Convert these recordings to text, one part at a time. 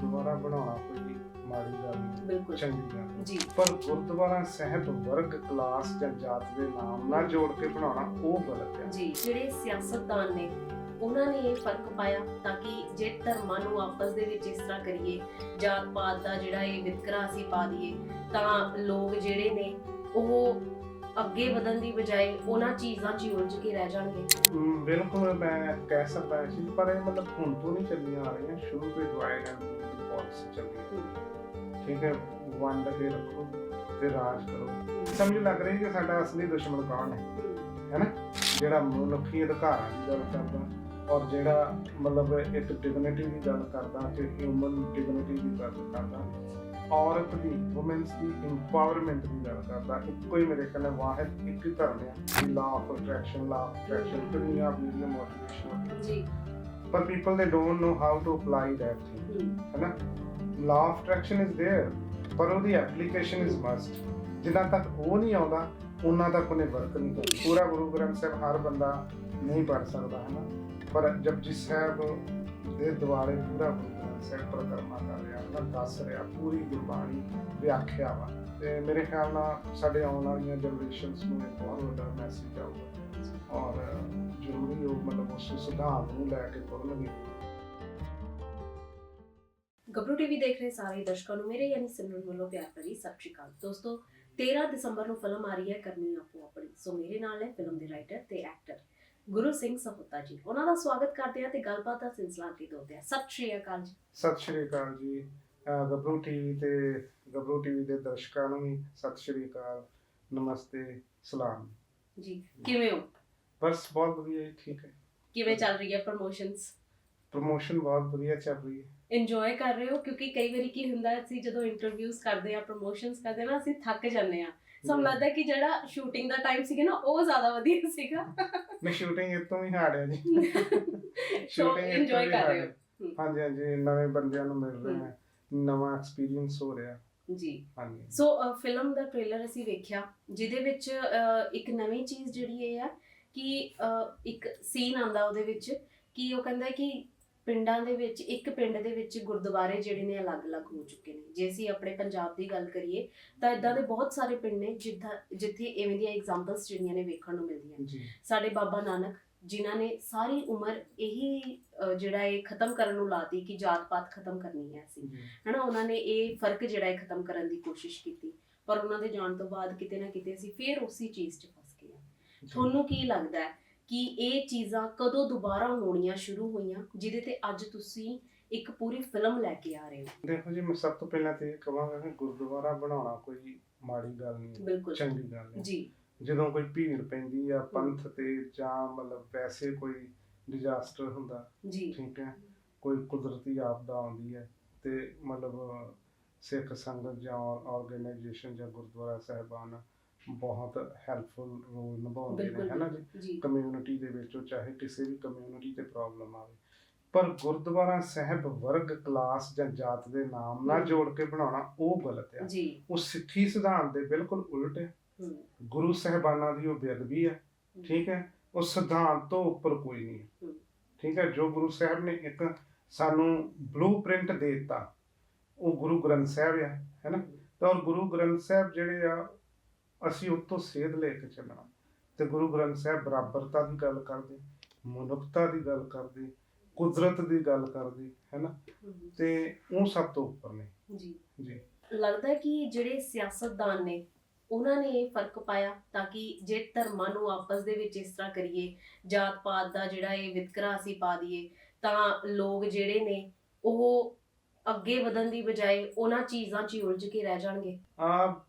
ਗੁਰਦੁਆਰਾ ਬਣਾਉਣਾ ਕੋਈ ਮਾੜੀ ਗੱਲ ਨਹੀਂ ਬਿਲਕੁਲ। ਚੰਗੀ ਗੱਲ ਨਹੀਂ। ਜੀ। ਪਰ ਗੁਰਦੁਆਰਾ ਸਾਹਿਬ ਵਰਗ ਕਲਾਸ ਜਾਂ ਜਾਤ ਦੇ ਨਾਮ ਨਾਲ ਜੋੜ ਕੇ ਬਣਾਉਣਾ ਉਹ ਗਲਤ ਹੈ। ਜੀ ਜਿਹੜੇ ਸਿਆਸਤਦਾਨ ਨੇ ਉਹਨਾਂ ਨੇ ਇਹ ਫ਼ਰਕ ਪਾਇਆ ਤਾਂ ਕਿ ਜੇ ਧਰਮਾਂ ਨੂੰ ਆਪਸ ਦੇ ਵਿੱਚ ਇਸ ਤਰ੍ਹਾਂ ਕਰੀਏ ਜਾਤ ਪਾਤ ਦਾ ਜਿਹੜਾ ਇਹ ਵਿਤਕਰਾ ਅਸੀਂ ਪਾ ਦਈਏ ਤਾਂ ਲੋਕ ਜਿਹੜੇ ਨੇ ਉਹ ਅੱਗੇ ਵਧਣ ਦੀ ਬਜਾਏ ਉਹਨਾਂ ਚੀਜ਼ਾਂ 'ਚ ਹੀ ਉਲਝ ਕੇ ਰਹਿ ਜਾਣਗੇ। ਹਮ, ਬਿਲਕੁਲ ਮੈਂ ਕਹਿ ਸਕਦਾ ਚੀਜ਼ ਪਰ ਇਹ ਮਤਲਬ ਹੁਣ ਤੋਂ ਨਹੀਂ ਚੱਲੀਆਂ ਆ ਰਹੀਆਂ ਸ਼ੁਰੂ ਤੋਂ ਡਿਵਾਈਡ ਐਂਡ ਰੂਲ ਦੀ ਪਾਲਿਸੀ ਹੈ ਠੀਕ ਹੈ, ਵੰਡ ਕੇ ਰੱਖੋ ਤੇ ਰਾਜ ਕਰੋ। ਸਮਝ ਲੱਗ ਰਹੀ ਕਿ ਸਾਡਾ ਅਸਲੀ ਦੁਸ਼ਮਣ ਕੌਣ ਹੈ? ਹੈਨਾ ਜਿਹੜਾ ਮਨੁੱਖੀ ਅਧਿਕਾਰਾਂ ਦੀ ਗੱਲ ਕਰਦਾ ਔਰ ਜਿਹੜਾ ਮਤਲਬ ਇੱਕ ਡਿਗਨਿਟੀ ਦੀ ਗੱਲ ਕਰਦਾ ਤੇ ਹਿਊਮਨ ਡਿਗਨਿਟੀ ਦੀ ਗੱਲ ਕਰਦਾ, ਔਰਤ ਦੀ ਔਮਨਸ ਦੀ ਇੰਪਾਵਰਮੈਂਟ ਦੀ ਗੱਲ ਕਰਦਾ, ਇੱਕੋ ਹੀ ਮੇਰੇ ਕੋਲ ਵਾਹਿਦ ਇੱਕ ਹੀ ਧਰਮ ਹੈ law of attraction law of attraction ਦੁਨੀਆ ਦੀ ਮੋਟੀਵੇਸ਼ਨ। ਜੀ। but people they don't know how to apply that thing. Hmm. है ना law of attraction is ਪਰ ਉਹਦੀ oh, application is must. ਜਿੰਨਾ ਤੱਕ ਉਹ ਨਹੀਂ ਆਉਂਦਾ ਉਹਨਾਂ ਤੱਕ ਉਹਨੇ ਵਰਕ ਨਹੀਂ ਕਰਨਾ। ਪੂਰਾ ਗੁਰੂ ਗ੍ਰੰਥ ਸਾਹਿਬ ਹਰ ਬੰਦਾ ਨਹੀਂ ਪੜ ਸਕਦਾ ਹੈ ਨਾ ਪਰ ਜਬ ਜੀ ਸਾਹਿਬ ਦੇ ਦੁਆਰੇ ਪੂਰਾ ਗੁਰੂ ਗ੍ਰੰਥ ਸਾਹਿਬ ਪ੍ਰਕਰਮਾ ਕਰ ਰਿਹਾ ਉਹਨਾਂ ਦੱਸ ਰਿਹਾ ਪੂਰੀ ਗੁਰਬਾਣੀ ਵਿਆਖਿਆ ਵਾ। ਤੇ ਮੇਰੇ ਖਿਆਲ ਨਾਲ ਸਾਡੇ ਆਉਣ ਵਾਲੀਆਂ ਜਨਰੇਸ਼ਨਸ ਨੂੰ ਬਹੁਤ ਵੱਡਾ ਮੈਸੇਜ ਆਊਗਾ। ਔਰ ਜ਼ਰੂਰੀ ਉਹ ਮਤਲਬ ਉਸ ਸਿਧਾਂਤ ਨੂੰ ਲੈ ਕੇ ਤੁਰਨਗੇ ਗੱਭਰੂ ਟੀਵੀ ਦੇਖ ਰਹੇ ਸਾਰੇ ਦਰਸ਼ਕਾਂ ਨੂੰ ਮੇਰੇ ਯਾਨੀ ਸਿਮਰਨ ਵੱਲੋਂ ਪਿਆਰ ਭਰੀ ਸਤਿ ਸ਼੍ਰੀ ਅਕਾਲ। ਦੋਸਤੋ 13 ਦਸੰਬਰ ਨੂੰ ਫਿਲਮ ਆ ਰਹੀ ਹੈ ਕਰਨੀ ਆਪੋ ਆਪਣੀ। ਸੋ ਮੇਰੇ ਨਾਲ ਹੈ ਫਿਲਮ ਦੇ ਰਾਈਟਰ ਤੇ ਐਕਟਰ ਗੁਰੂ ਸਿੰਘ ਸਹੋਤਾ ਜੀ। ਉਹਨਾਂ ਦਾ ਸਵਾਗਤ ਕਰਦੇ ਆ ਤੇ ਗੱਲਬਾਤ ਦਾ ਸਿਲਸਿਲਾ ਅੱਗੇ ਤੋਰਦੇ ਆ ਸਤਿ ਸ਼੍ਰੀ ਅਕਾਲ ਜੀ। ਸਤਿ ਸ਼੍ਰੀ ਅਕਾਲ ਜੀ। ਗੱਭਰੂ ਟੀਵੀ ਤੇ ਗੱਭਰੂ ਟੀਵੀ ਦੇ ਦਰਸ਼ਕਾਂ ਨੂੰ ਵੀ ਸਤਿ ਸ਼੍ਰੀ ਅਕਾਲ। ਨਮਸਤੇ ਸਲਾਮ। ਜੀ ਕਿਵੇਂ ਹੋ? ਬਸ ਬਹੁਤ ਵਧੀਆ ਜੀ, ਠੀਕ ਹੈ। ਕਿਵੇਂ ਚੱਲ ਰਹੀ ਹੈ ਪ੍ਰੋਮੋਸ਼ਨਸ ਪ੍ਰੋਮੋਸ਼ਨ ਬਹੁਤ ਵਧੀਆ ਚੱਲ ਰਹੀ ਹੈ। ਇੰਜੋਏ ਕਰ ਰਹੇ ਹੋ? ਕਿਉਂਕਿ ਕਈ ਵਾਰੀ ਕੀ ਹੁੰਦਾ ਹੈ, ਅਸੀਂ ਜਦੋਂ ਇੰਟਰਵਿਊਜ਼ ਕਰਦੇ ਆ ਪ੍ਰੋਮੋਸ਼ਨਸ ਕਰਦੇ ਨਾ ਅਸੀਂ ਥੱਕ ਜਾਂਦੇ ਆ ਸਾਨੂੰ ਲੱਗਦਾ ਹੈ ਕਿ ਜਿਹੜਾ ਸ਼ੂਟਿੰਗ ਦਾ ਟਾਈਮ ਸੀਗਾ ਨਾ ਉਹ ਜ਼ਿਆਦਾ ਵਧੀਆ ਸੀਗਾ। ਮੈਂ ਸ਼ੂਟਿੰਗ ਇਹ ਤੋਂ ਵੀ ਹਾਰਡ ਹੈ ਜੀ। ਸੋ ਤੋਂ ਇੰਜੋਏ ਕਰ ਰਹੇ ਹੈ। ਹੋ? ਹਾਂਜੀ ਹਾਂਜੀ ਨਵੇਂ ਬੰਦਿਆਂ ਨੂੰ ਮਿਲ ਰਹੇ ਹੈ। ਨਵਾਂ ਐਕਸਪੀਰੀਅੰਸ ਹੋ ਰਿਹਾ। ਜੀ। ਹਾਂਜੀ। ਸੋ ਫਿਲਮ ਦਾ ਟ੍ਰੇਲਰ ਅਸੀਂ ਵੇਖਿਆ ਜਿਹਦੇ ਵਿੱਚ ਇੱਕ ਨਵੀਂ ਚੀਜ਼ ਜਿਹੜੀ ਹੈ ਕਿ ਇੱਕ ਸੀਨ ਆਂਦਾ ਉਹਦੇ ਵਿੱਚ ਕਿ ਉਹ ਕਹਿੰਦਾ ਕਿ ਪਿੰਡਾਂ ਦੇ ਵਿੱਚ ਇੱਕ ਪਿੰਡ ਦੇ ਵਿੱਚ ਗੁਰਦੁਆਰੇ ਜਿਹੜੇ ਨੇ ਅਲੱਗ-ਅਲੱਗ ਹੋ ਚੁੱਕੇ ਨੇ। ਜੇ ਅਸੀਂ ਆਪਣੇ ਪੰਜਾਬ ਦੀ ਗੱਲ ਕਰੀਏ ਤਾਂ ਇਦਾਂ ਦੇ ਬਹੁਤ ਸਾਰੇ ਪਿੰਡ ਨੇ ਜਿੱਥਾ ਜਿੱਥੇ ਐਵੇਂ ਦੀਆਂ ਐਗਜ਼ਾਮਪਲਸ ਜਿਹੜੀਆਂ ਨੇ ਵੇਖਣ ਨੂੰ ਮਿਲਦੀਆਂ ਸਾਡੇ ਬਾਬਾ ਨਾਨਕ ਜਿਨ੍ਹਾਂ ਨੇ ਸਾਰੀ ਉਮਰ ਇਹੀ ਜਿਹੜਾ ਇਹ ਖਤਮ ਕਰਨ ਨੂੰ ਲਾਤੀ ਕਿ ਜਾਤ ਪਾਤ ਖਤਮ ਕਰਨੀ ਹੈ ਅਸੀਂ। ਹਨਾ ਉਹਨਾਂ ਨੇ ਇਹ ਫ਼ਰਕ ਜਿਹੜਾ ਹੈ ਖਤਮ ਕਰਨ ਦੀ ਕੋਸ਼ਿਸ਼ ਕੀਤੀ। ਪਰ ਉਹਨਾਂ ਦੇ ਜਾਣ ਤੋਂ ਬਾਅਦ ਕਿਤੇ ਨਾ ਕਿਤੇ ਅਸੀਂ ਫੇਰ ਉਸੇ ਚੀਜ਼ 'ਚ ਤੁਹਾਨੂੰ ਕੀ ਲੱਗਦਾ ਹੈ ਕਿ ਇਹ ਚੀਜ਼ਾਂ ਕਦੋਂ ਦੁਬਾਰਾ ਹੋਣੀਆਂ ਸ਼ੁਰੂ ਹੋਈਆਂ ਜਿਹਦੇ ਤੇ ਅੱਜ ਤੁਸੀਂ ਇੱਕ ਪੂਰੀ ਫਿਲਮ ਲੈ ਕੇ ਆ ਰਹੇ ਹੋ? ਦੇਖੋ ਜੀ ਮੈਂ ਸਭ ਤੋਂ ਪਹਿਲਾਂ ਤੇ ਇਹ ਕਹਾਂਗਾ ਕਿ ਗੁਰਦੁਆਰਾ ਬਣਾਉਣਾ ਕੋਈ ਮਾੜੀ ਗੱਲ ਨਹੀਂ ਬਿਲਕੁਲ। ਚੰਗੀ ਗੱਲ ਹੈ। ਜੀ। ਜਦੋਂ ਕੋਈ ਭੀੜ ਪੈਂਦੀ ਆ ਪੰਥ ਤੇ ਜਾਂ ਮਤਲਬ ਵੈਸੇ ਕੋਈ ਡਿਜ਼ਾਸਟਰ ਹੁੰਦਾ ਜੀ। ਠੀਕ ਹੈ ਕੋਈ ਕੁਦਰਤੀ ਆਪਦਾ ਆਉਂਦੀ ਹੈ ਤੇ ਮਤਲਬ ਸਿੱਖ ਸੰਗਤ ਜਾਂ ਆਰਗੇਨਾਈਜੇਸ਼ਨ ਜਾਂ ਗੁਰਦੁਆਰਾ ਸਾਹਿਬਾਨ ਬਹੁਤ ਹੈਲਪਫੁਲ ਰੋਲ ਨਿਭਾਉਂਦੇ ਨੇ ਬਿਲਕੁਲ ਹੈ ਨਾ ਜੀ? ਜੀ। ਕਮਿਊਨਿਟੀ ਦੇ ਵਿੱਚ ਉਹ ਚਾਹੇ ਕਿਸੇ ਵੀ ਕਮਿਊਨਿਟੀ ਤੇ ਪ੍ਰੋਬਲਮ ਆਵੇ। ਪਰ ਗੁਰਦੁਆਰਾ ਸਾਹਿਬ ਵਰਗ ਕਲਾਸ ਜਾਂ ਜਾਤ ਦੇ ਨਾਮ ਨਾਲ। ਜੋੜ ਕੇ ਬਣਾਉਣਾ ਉਹ ਗਲਤ ਹੈ ਉਹ ਸਿੱਖੀ ਸਿਧਾਂਤ ਦੇ ਬਿਲਕੁਲ ਉਲਟ ਹੈ। ਗੁਰੂ ਸਾਹਿਬਾਨਾਂ ਦੀ ਉਹ ਬੇਅਦਬੀ ਹੈ। ਠੀਕ ਹੈ ਉਹ ਸਿਧਾਂਤ ਤੋਂ ਉੱਪਰ ਕੋਈ ਨਹੀਂ ਹੈ। ਠੀਕ ਹੈ ਜੋ ਗੁਰੂ ਸਾਹਿਬ ਨੇ ਇੱਕ ਸਾਨੂੰ ਬਲੂਪ੍ਰਿੰਟ ਦੇ ਦਿੱਤਾ ਉਹ ਗੁਰੂ ਗ੍ਰੰਥ ਸਾਹਿਬ ਹੈ ਹੈ। ਨਾ ਤਾਂ ਗੁਰੂ ਗ੍ਰੰਥ ਸਾਹਿਬ ਜਿਹੜੇ ਆ ਅਸੀਂ ਉਹ ਤੋਂ ਸੇਧ ਲੈ ਕੇ ਚੱਲਣਾ। ਤੇ ਗੁਰੂ ਗ੍ਰੰਥ ਸਾਹਿਬ ਬਰਾਬਰਤਾ ਦੀ ਗੱਲ ਕਰਦੇ ਮਨੁੱਖਤਾ ਦੀ ਗੱਲ ਕਰਦੇ ਕੁਦਰਤ ਦੀ ਗੱਲ ਕਰਦੇ ਹੈ। ਨਾ ਹਮ, ਤੇ ਉਹ ਸਭ ਤੋਂ ਉੱਪਰ ਨੇ। ਜੀ। ਜੀ। ਲੱਗਦਾ ਕਿ ਜਿਹੜੇ ਸਿਆਸਤਦਾਨ ਨੇ ਉਹਨਾਂ ਨੇ ਇਹ ਫ਼ਰਕ ਪਾਇਆ ਤਾਂ ਕਿ ਜੇ ਧਰਮਾਂ ਨੂੰ ਆਪਸ ਦੇ ਵਿੱਚ ਇਸ ਤਰ੍ਹਾਂ ਕਰੀਏ ਜਾਤ ਪਾਤ ਦਾ ਜਿਹੜਾ ਇਹ ਵਿਤਕਰਾ ਅਸੀਂ ਪਾ ਦਈਏ ਤਾਂ ਲੋਕ ਜਿਹੜੇ ਨੇ ਉਹ ਅੱਗੇ ਵਧਣ ਦੀ ਬਜਾਏ ਉਹਨਾਂ ਚੀਜ਼ਾਂ 'ਚ ਹੀ ਉਲਝ ਕੇ ਰਹਿ ਜਾਣਗੇ। ਆ